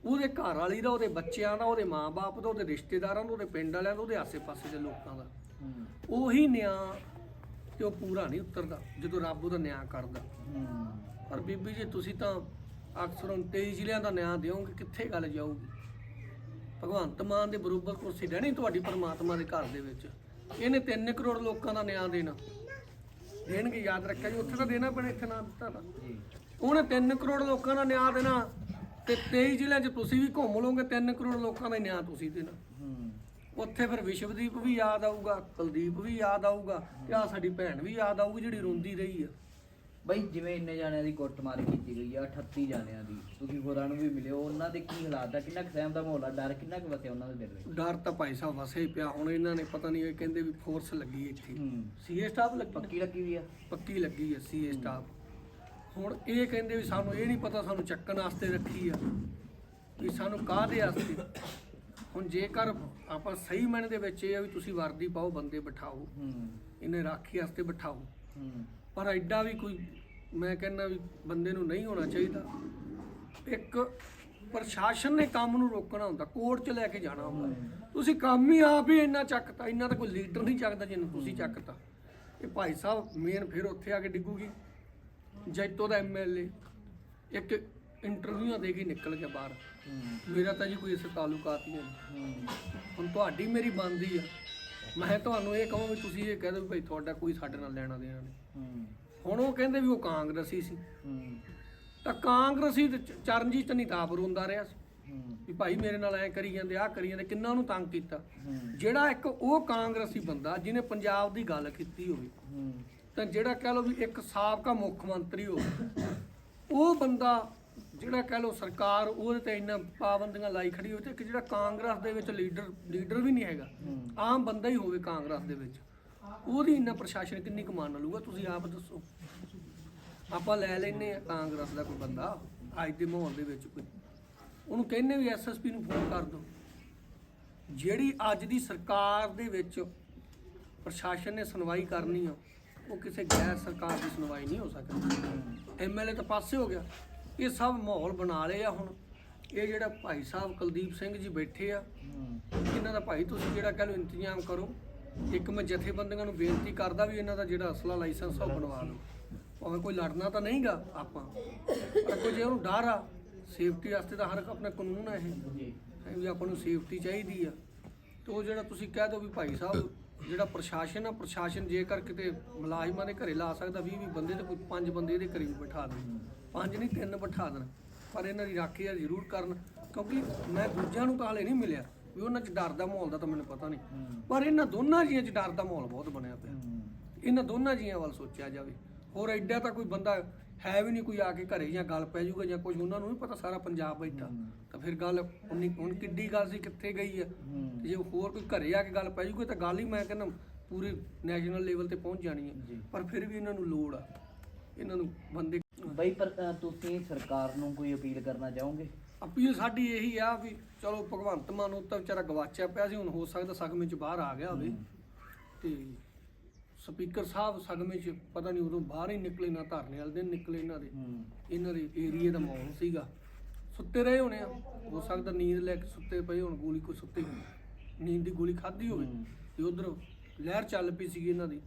Speaker 2: ਉਹਦੇ ਘਰ ਵਾਲੀ ਦਾ ਉਹਦੇ ਬੱਚਿਆਂ ਦਾ ਉਹਦੇ ਮਾਪੇ ਦਾ ਉਹਦੇ ਰਿਸ਼ਤੇਦਾਰਾਂ ਦਾ ਉਹਦੇ ਪਿੰਡ ਵਾਲਿਆਂ ਦਾ ਉਹਦੇ ਆਸੇ-ਪਾਸੇ ਦੇ ਲੋਕਾਂ ਦਾ। ਉਹੀ ਨਿਆਂ ਤੇ ਉਹ ਪੂਰਾ ਨਹੀਂ ਉਤਰਦਾ ਜਦੋਂ ਰੱਬ ਉਹਦਾ ਨਿਆਂ ਕਰਦਾ। ਪਰ ਬੀਬੀ ਜੀ ਤੁਸੀਂ ਤਾਂ ਅਕਸਰ ਹੁਣ 23 ਜ਼ਿਲ੍ਹਿਆਂ ਦਾ ਨਿਆਂ ਦਿਓਗੇ ਕਿੱਥੇ ਗੱਲ ਜਾਊਗੀ? ਭਗਵੰਤ ਮਾਨ ਦੇ ਬਰੋਬਰ ਕੁਰਸੀ ਰਹਿਣੀ ਤੁਹਾਡੀ ਪਰਮਾਤਮਾ ਦੇ ਘਰ ਦੇ ਵਿੱਚ। ਇਹਨੇ 3 ਕਰੋੜ ਲੋਕਾਂ ਦਾ ਨਿਆਂ ਦੇਣਾ। ਦੇਣਗੇ, ਯਾਦ ਰੱਖਿਆ ਜੀ, ਉੱਥੇ ਤਾਂ ਦੇਣਾ ਪੈਣਾ, ਇੱਥੇ ਨਾ ਦਿੱਤਾ ਤਾਂ। ਉਹਨੇ 3 ਕਰੋੜ ਲੋਕਾਂ ਦਾ ਨਿਆਂ ਦੇਣਾ ਤੇ 23 ਜ਼ਿਲ੍ਹਿਆਂ 'ਚ ਤੁਸੀਂ ਵੀ ਘੁੰਮ ਲਓਗੇ 3 ਕਰੋੜ ਲੋਕਾਂ ਦਾ ਨਿਆਂ ਤੁਸੀਂ ਦੇਣਾ। ਉੱਥੇ ਫਿਰ ਵਿਸ਼ਵਦੀਪ ਵੀ ਯਾਦ ਆਊਗਾ, ਕੁਲਦੀਪ ਵੀ ਯਾਦ ਆਊਗਾ ਤੇ ਆ ਸਾਡੀ ਭੈਣ ਵੀ ਯਾਦ ਆਊਗੀ ਜਿਹੜੀ ਰੋਂਦੀ ਰਹੀ ਆ।
Speaker 1: ਬਈ ਜਿਵੇਂ ਇੰਨੇ ਜਾਣਿਆਂ ਦੀ ਕੁੱਟਮਾਰ ਕੀਤੀ ਗਈ ਆ 38 ਜਾਣਿਆਂ ਦੀ ਤੁਸੀਂ ਹੋਰਾਂ ਨੂੰ ਵੀ ਮਿਲਿਓ ਉਹਨਾਂ ਦੇ ਕੀ ਹਾਲਾਤ ਆ ਕਿੰਨਾ ਕੁ ਸਹਿਮ ਦਾ ਮਾਹੌਲ ਆ ਡਰ ਕਿੰਨਾ ਕੁ ਵਸਿਆ ਉਹਨਾਂ ਦੇ ਦਿਲ ਵਿੱਚ?
Speaker 2: ਡਰ ਤਾਂ ਭਾਈ ਸਾਹਿਬ ਵਸੇ ਹੀ ਪਿਆ ਹੁਣ ਇਹਨਾਂ ਨੇ ਪਤਾ ਨਹੀਂ ਇਹ ਕਹਿੰਦੇ ਵੀ ਫੋਰਸ ਲੱਗੀ ਇੱਥੇ।
Speaker 1: ਹੂੰ।
Speaker 2: ਸੀਏ ਸਟਾਫ ਲੱਗੀ
Speaker 1: ਪੱਕੀ ਲੱਗੀ ਵੀ ਆ?
Speaker 2: ਪੱਕੀ ਲੱਗੀ ਹੈ। ਸੀਏ ਸਟਾਫ ਹੁਣ ਇਹ ਕਹਿੰਦੇ ਵੀ ਸਾਨੂੰ ਇਹ ਨਹੀਂ ਪਤਾ ਸਾਨੂੰ ਚੱਕਣ ਵਾਸਤੇ ਰੱਖੀ ਆ ਵੀ ਸਾਨੂੰ ਕਾਹਦੇ ਵਾਸਤੇ? ਹੁਣ ਜੇਕਰ ਆਪਾਂ ਸਹੀ ਮਨ ਦੇ ਵਿੱਚ ਇਹ ਆ ਵੀ ਤੁਸੀਂ ਵਰਦੀ ਪਾਓ ਬੰਦੇ ਬਿਠਾਓ।
Speaker 1: ਹੂੰ।
Speaker 2: ਇਹਨੇ ਰਾਖੀ ਵਾਸਤੇ ਬਿਠਾਓ।
Speaker 1: ਹੂੰ।
Speaker 2: ਪਰ ਐਡਾ ਵੀ ਕੋਈ, ਮੈਂ ਕਹਿੰਦਾ ਵੀ ਬੰਦੇ ਨੂੰ ਨਹੀਂ ਹੋਣਾ ਚਾਹੀਦਾ। ਇੱਕ ਪ੍ਰਸ਼ਾਸਨ ਨੇ ਕੰਮ ਨੂੰ ਰੋਕਣਾ ਹੁੰਦਾ, ਕੋਰਟ 'ਚ ਲੈ ਕੇ ਜਾਣਾ ਹੁੰਦਾ। ਤੁਸੀਂ ਕੰਮ ਹੀ ਆਪ ਹੀ ਇੰਨਾ ਚੱਕਤਾ, ਇੰਨਾ ਤਾਂ ਕੋਈ ਲੀਡਰ ਨਹੀਂ ਚੱਕਦਾ ਜਿੰਨਾ ਤੁਸੀਂ ਚੱਕਤਾ। ਇਹ ਭਾਈ ਸਾਹਿਬ ਮੇਨ ਫਿਰ ਉੱਥੇ ਆ ਕੇ ਡਿੱਗੂਗੀ। ਜੈਤੋ ਦਾ ਐਮਐਲਏ ਇੱਕ ਇੰਟਰਵਿਊਆਂ ਦੇ ਕੇ ਨਿਕਲ ਗਿਆ ਬਾਹਰ। ਮੇਰਾ ਤਾਂ ਜੀ ਕੋਈ ਇਸ ਤਾਲੁਕਾਤ ਹੀ ਨਹੀਂ
Speaker 1: ਹੂੰ।
Speaker 2: ਹੁਣ ਤੁਹਾਡੀ ਮੇਰੀ ਬਣਦੀ ਆ। ਮੈਂ ਤੁਹਾਨੂੰ ਇਹ ਕਹਾਂ ਵੀ ਤੁਸੀਂ ਇਹ ਕਹਿ ਦਿਓ ਭਾਈ ਤੁਹਾਡਾ ਕੋਈ ਸਾਡੇ ਨਾਲ ਲੈਣਾ ਦੇਣਾ ਨਹੀਂ। ਹੁਣ ਉਹ ਕਹਿੰਦੇ ਵੀ ਉਹ ਕਾਂਗਰਸੀ ਸੀ।
Speaker 1: ਹੂੰ।
Speaker 2: ਤਾਂ ਕਾਂਗਰਸੀ ਤੇ ਚ- ਚਰਨਜੀਤ ਨਹੀਂ ਤਾਂ ਆਪ ਰੋਂਦਾ ਰਿਹਾ ਸੀ। ਵੀ ਭਾਈ ਮੇਰੇ ਨਾਲ ਐ ਕਰੀ ਜਾਂਦੇ ਆ ਕਰੀ ਜਾਂਦੇ ਕਿੰਨਾ ਉਹਨੂੰ ਤੰਗ ਕੀਤਾ? ਜਿਹੜਾ ਇੱਕ ਉਹ ਕਾਂਗਰਸੀ ਬੰਦਾ ਜਿਹਨੇ ਪੰਜਾਬ ਦੀ ਗੱਲ ਕੀਤੀ ਹੋਵੇ ਤਾਂ ਜਿਹੜਾ ਕਹਿ ਲਓ ਵੀ ਇੱਕ ਸਾਬਕਾ ਮੁੱਖ ਮੰਤਰੀ ਹੋਵੇ ਉਹ ਬੰਦਾ ਜਿਹੜਾ ਕਹਿ ਲਓ ਸਰਕਾਰ ਉਹਦੇ ਤੇ ਇੰਨਾ ਪਾਬੰਦੀਆਂ ਲਾਈ ਖੜੀ ਹੋਵੇ ਤੇ ਇੱਕ ਜਿਹੜਾ ਕਾਂਗਰਸ ਦੇ ਵਿੱਚ ਲੀਡਰ ਲੀਡਰ ਵੀ ਨਹੀਂ ਹੈਗਾ। ਆਮ ਬੰਦਾ ਹੀ ਹੋਵੇ ਕਾਂਗਰਸ ਦੇ ਵਿੱਚ। ਉਹਦੀ ਇੰਨਾ ਪ੍ਰਸ਼ਾਸਨ ਕਿੰਨੀ ਕੁ ਮੰਨ ਲੂਗਾ ਤੁਸੀਂ ਆਪ ਦੱਸੋ। ਆਪਾਂ ਲੈ ਲੈਨੇ ਆ ਕਾਂਗਰਸ ਦਾ ਕੋਈ ਬੰਦਾ ਅੱਜ ਦੇ ਮਾਹੌਲ ਦੇ ਵਿੱਚ ਕੋਈ। ਉਹਨੂੰ ਕਹਿੰਨੇ ਵੀ ਐਸਐਸਪੀ ਨੂੰ ਫੋਨ ਕਰ ਦਿਓ। ਜਿਹੜੀ ਅੱਜ ਦੀ ਸਰਕਾਰ ਦੇ ਵਿੱਚ ਪ੍ਰਸ਼ਾਸਨ ਨੇ ਸੁਣਵਾਈ ਕਰਨੀ ਆ ਉਹ ਕਿਸੇ ਗੈਰ ਸਰਕਾਰ ਦੀ ਸੁਣਵਾਈ ਨਹੀਂ ਹੋ ਸਕਦੀ। ਐਮਐਲਏ ਤਾਂ ਪਾਸੇ ਹੋ ਗਿਆ। ਇਹ ਸਭ ਮਾਹੌਲ ਬਣਾ ਲਏ ਆ ਹੁਣ। ਇਹ ਜਿਹੜਾ ਭਾਈ ਸਾਹਿਬ ਕੁਲਦੀਪ ਸਿੰਘ ਜੀ ਬੈਠੇ ਆ ਇਹਨਾਂ ਦਾ ਭਾਈ ਤੁਸੀਂ ਜਿਹੜਾ ਕਹਿ ਲਓ ਇੰਤਜ਼ਾਮ ਕਰੋ। ਇੱਕ ਮੈਂ ਜਥੇਬੰਦੀਆਂ ਨੂੰ ਬੇਨਤੀ ਕਰਦਾ ਵੀ ਇਹਨਾਂ ਦਾ ਜਿਹੜਾ ਅਸਲਾ ਲਾਇਸੈਂਸ ਉਹ ਬਣਵਾ ਲਓ। ਭਾਵੇਂ ਕੋਈ ਲੜਨਾ ਤਾਂ ਨਹੀਂਗਾ ਆਪਾਂ। ਪਰ ਕੋਈ ਜੇ ਉਹਨੂੰ ਡਰ ਆ ਸੇਫਟੀ ਵਾਸਤੇ ਤਾਂ ਹਰ ਇੱਕ ਆਪਣਾ ਕਾਨੂੰਨ ਆ ਇਹ। ਹੈ ਵੀ ਆਪਾਂ ਨੂੰ ਸੇਫਟੀ ਚਾਹੀਦੀ ਆ। ਤੇ ਉਹ ਜਿਹੜਾ ਤੁਸੀਂ ਕਹਿ ਦਿਓ ਵੀ ਭਾਈ ਸਾਹਿਬ ਜਿਹੜਾ ਪ੍ਰਸ਼ਾਸਨ ਆ ਪ੍ਰਸ਼ਾਸਨ ਜੇਕਰ ਕਿਤੇ ਮੁਲਾਜ਼ਮਾਂ ਦੇ ਘਰੇ ਲਾ ਸਕਦਾ 20 20 ਬੰਦੇ ਤੇ ਕੋਈ ਪੰਜ ਬੰਦੇ ਇਹਦੇ ਘਰੇ ਵੀ ਬਿਠਾ ਦੇਣ। ਪੰਜ ਨਹੀਂ ਤਿੰਨ ਬਿਠਾ ਦੇਣ। ਪਰ ਇਹਨਾਂ ਦੀ ਰਾਖੀ ਜ਼ਰੂਰ ਕਰਨ ਕਿਉਂਕਿ ਮੈਂ ਦੂਜਿਆਂ ਨੂੰ ਤਾਂ ਹਾਲੇ ਨਹੀਂ ਮਿਲਿਆ। ਵੀ ਉਹਨਾਂ 'ਚ ਡਰ ਦਾ ਮਾਹੌਲ ਦਾ ਤਾਂ ਮੈਨੂੰ ਪਤਾ ਨਹੀਂ। ਪਰ ਇਹਨਾਂ ਦੋਨਾਂ ਜੀਆਂ 'ਚ ਡਰ ਦਾ ਮਾਹੌਲ ਬਹੁਤ ਬਣਿਆ ਪਿਆ। ਇਹਨਾਂ ਦੋਨਾਂ ਜੀਆਂ ਵੱਲ ਸੋਚਿਆ ਜਾਵੇ। ਹੋਰ ਐਡਾ ਤਾਂ ਕੋਈ ਬੰਦਾ ਹੈ ਵੀ ਨਹੀਂ ਕੋਈ ਆ ਕੇ ਘਰੇ ਜਾਂ ਗੱਲ ਪੈ ਜਾਊਗਾ ਜਾਂ ਕੁਝ ਉਹਨਾਂ ਨੂੰ ਵੀ ਪਤਾ ਸਾਰਾ ਪੰਜਾਬ ਬੈਠਾ। ਤਾਂ ਫਿਰ ਗੱਲ ਉਨੀ ਹੁਣ ਕਿੱਡੀ ਗੱਲ ਸੀ ਕਿੱਥੇ ਗਈ ਆ।
Speaker 1: ਹੂੰ।
Speaker 2: ਤੇ ਜੇ ਹੋਰ ਕੋਈ ਘਰੇ ਆ ਕੇ ਗੱਲ ਪੈ ਜਾਊਗੀ ਤਾਂ ਗੱਲ ਹੀ ਮੈਂ ਕਹਿੰਦਾ ਪੂਰੇ ਨੈਸ਼ਨਲ ਲੈਵਲ ਤੇ ਪਹੁੰਚ ਜਾਣੀ। ਹੈ ਪਰ ਫਿਰ ਵੀ ਇਹਨਾਂ ਨੂੰ ਲੋੜ ਆ। ਇਹਨਾਂ ਨੂੰ ਬੰਦੇ
Speaker 1: ਬਈ ਪਰ ਤੁਸੀਂ ਸਰਕਾਰ ਨੂੰ ਕੋਈ ਅਪੀਲ ਕਰਨਾ ਚਾਹੋਗੇ?
Speaker 2: ਅਪੀਲ ਸਾਡੀ ਇਹੀ ਆ ਵੀ ਚਲੋ ਭਗਵੰਤ ਮਾਨ ਉਹ ਤਾਂ ਵਿਚਾਰਾ ਗਵਾਚਿਆ ਪਿਆ ਸੀ ਹੁਣ ਹੋ ਸਕਦਾ ਸਗਮੇ ਚ ਬਾਹਰ ਆ ਗਿਆ ਹੋਵੇ। ਤੇ ਸਪੀਕਰ ਸਾਹਿਬ ਸਗਮੇ ਚ ਪਤਾ ਨਹੀਂ ਉਦੋਂ ਬਾਹਰ ਹੀ ਨਿਕਲੇ ਨਾ ਧਰਨੇ ਵਾਲੇ ਦਿਨ ਨਿਕਲੇ ਇਹਨਾਂ ਦੇ। ਇਹਨਾਂ ਦੇ ਏਰੀਏ ਦਾ ਮਾਹੌਲ ਸੀਗਾ। ਸੁੱਤੇ ਰਹੇ ਹੋਣੇ ਆ। ਹੋ ਸਕਦਾ ਨੀਂਦ ਲੈ ਕੇ ਸੁੱਤੇ ਪਏ ਹੁਣ ਗੋਲੀ ਕੋਈ ਸੁੱਤੇ ਨੀਂਦ ਦੀ ਗੋਲੀ ਖਾਧੀ ਹੋਵੇ। ਤੇ ਉਧਰ ਲਹਿਰ ਚੱਲ ਪਈ ਸੀਗੀ ਇਹਨਾਂ ਦੀ।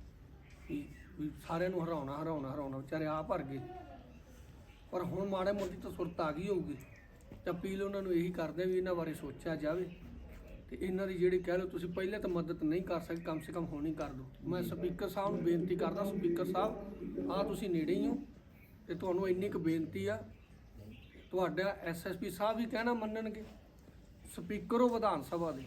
Speaker 2: ਵੀ ਸਾਰਿਆਂ ਨੂੰ ਹਰਾਉਣਾ ਹਰਾਉਣਾ ਹਰਾਉਣਾ। ਵਿਚਾਰੇ ਆਪ ਭਰ ਗਏ। ਪਰ ਹੁਣ ਮਾੜੇ ਮੋਟੀ ਤਾਂ ਸੁਰਤ ਆ ਗਈ ਹੋਊਗੀ। ਤੇ ਅਪੀਲ ਉਹਨਾਂ ਨੂੰ ਇਹੀ ਕਰਦੇ ਆ ਵੀ ਇਹਨਾਂ ਬਾਰੇ ਸੋਚਿਆ ਜਾਵੇ ਤੇ ਇਹਨਾਂ ਦੀ ਜਿਹੜੀ ਕਹਿ ਲਓ ਤੁਸੀਂ ਪਹਿਲੇ ਤਾਂ ਮਦਦ ਨਹੀਂ ਕਰ ਸਕਦੇ ਕਮ ਸੇ ਕਮ ਹੁਣ ਕਰ ਦਿਓ। ਮੈਂ ਸਪੀਕਰ ਸਾਹਿਬ ਨੂੰ ਬੇਨਤੀ ਕਰਦਾ ਸਪੀਕਰ ਸਾਹਿਬ ਆ ਤੁਸੀਂ ਨੇੜੇ ਹੀ ਹੋ ਤੇ ਤੁਹਾਨੂੰ ਇੰਨੀ ਕੁ ਬੇਨਤੀ ਆ। ਤੁਹਾਡਾ ਐਸਐਸਪੀ ਸਾਹਿਬ ਵੀ ਕਹਿਣਾ ਮੰਨਣਗੇ ਸਪੀਕਰ ਉਹ ਵਿਧਾਨ ਸਭਾ ਦੇ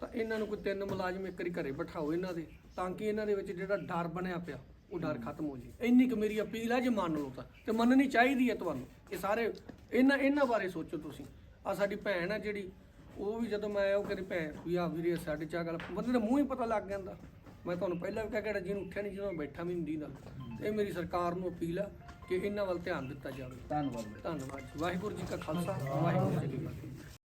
Speaker 2: ਤਾਂ ਇਹਨਾਂ ਨੂੰ ਕੋਈ ਤਿੰਨ ਮੁਲਾਜ਼ਮ ਇੱਕ ਵਾਰੀ ਘਰੇ ਬਿਠਾਓ ਇਹਨਾਂ ਦੇ ਤਾਂ ਕਿ ਇਹਨਾਂ ਦੇ ਵਿੱਚ ਜਿਹੜਾ ਡਰ ਬਣਿਆ ਪਿਆ ਉਹ ਡਰ ਖਤਮ ਹੋ ਜੇ ਇੰਨੀ ਕੁ ਮੇਰੀ ਅਪੀਲ ਹੈ ਜੇ ਮੰਨ ਲਓ ਤਾਂ ਤੇ ਮੰਨਣੀ ਚਾਹੀਦੀ ਹੈ ਤੁਹਾਨੂੰ। ਇਹ ਸਾਰੇ ਇਹਨਾਂ ਇਹਨਾਂ ਬਾਰੇ ਸੋਚੋ ਤੁਸੀਂ। ਆ ਸਾਡੀ ਭੈਣ ਆ ਜਿਹੜੀ ਉਹ ਵੀ ਜਦੋਂ ਮੈਂ ਉਹ ਕਹਿੰਦੀ ਭੈਣ ਵੀ ਆ ਵੀਰੇ ਸਾਡੇ ਚਾਹ ਗੱਲ ਬੰਦੇ ਦਾ ਮੂੰਹ ਹੀ ਪਤਾ ਲੱਗ ਜਾਂਦਾ। ਮੈਂ ਤੁਹਾਨੂੰ ਪਹਿਲਾਂ ਵੀ ਕਿਹਾ ਕਿ ਜਿਹਨੂੰ ਉੱਠਿਆ ਨਹੀਂ ਜਦੋਂ ਬੈਠਾ ਵੀ ਨਹੀਂ ਦੀਦਾ ਇਹ ਮੇਰੀ ਸਰਕਾਰ ਨੂੰ ਅਪੀਲ ਆ ਕਿ ਇਹਨਾਂ ਵੱਲ ਧਿਆਨ ਦਿੱਤਾ ਜਾਵੇ।
Speaker 1: ਧੰਨਵਾਦ।
Speaker 2: ਧੰਨਵਾਦ ਵਾਹਿਗੁਰੂ ਜੀ ਕਾ ਖਾਲਸਾ ਵਾਹਿਗੁਰੂ ਜੀ ਕੀ ਫਤਿਹ।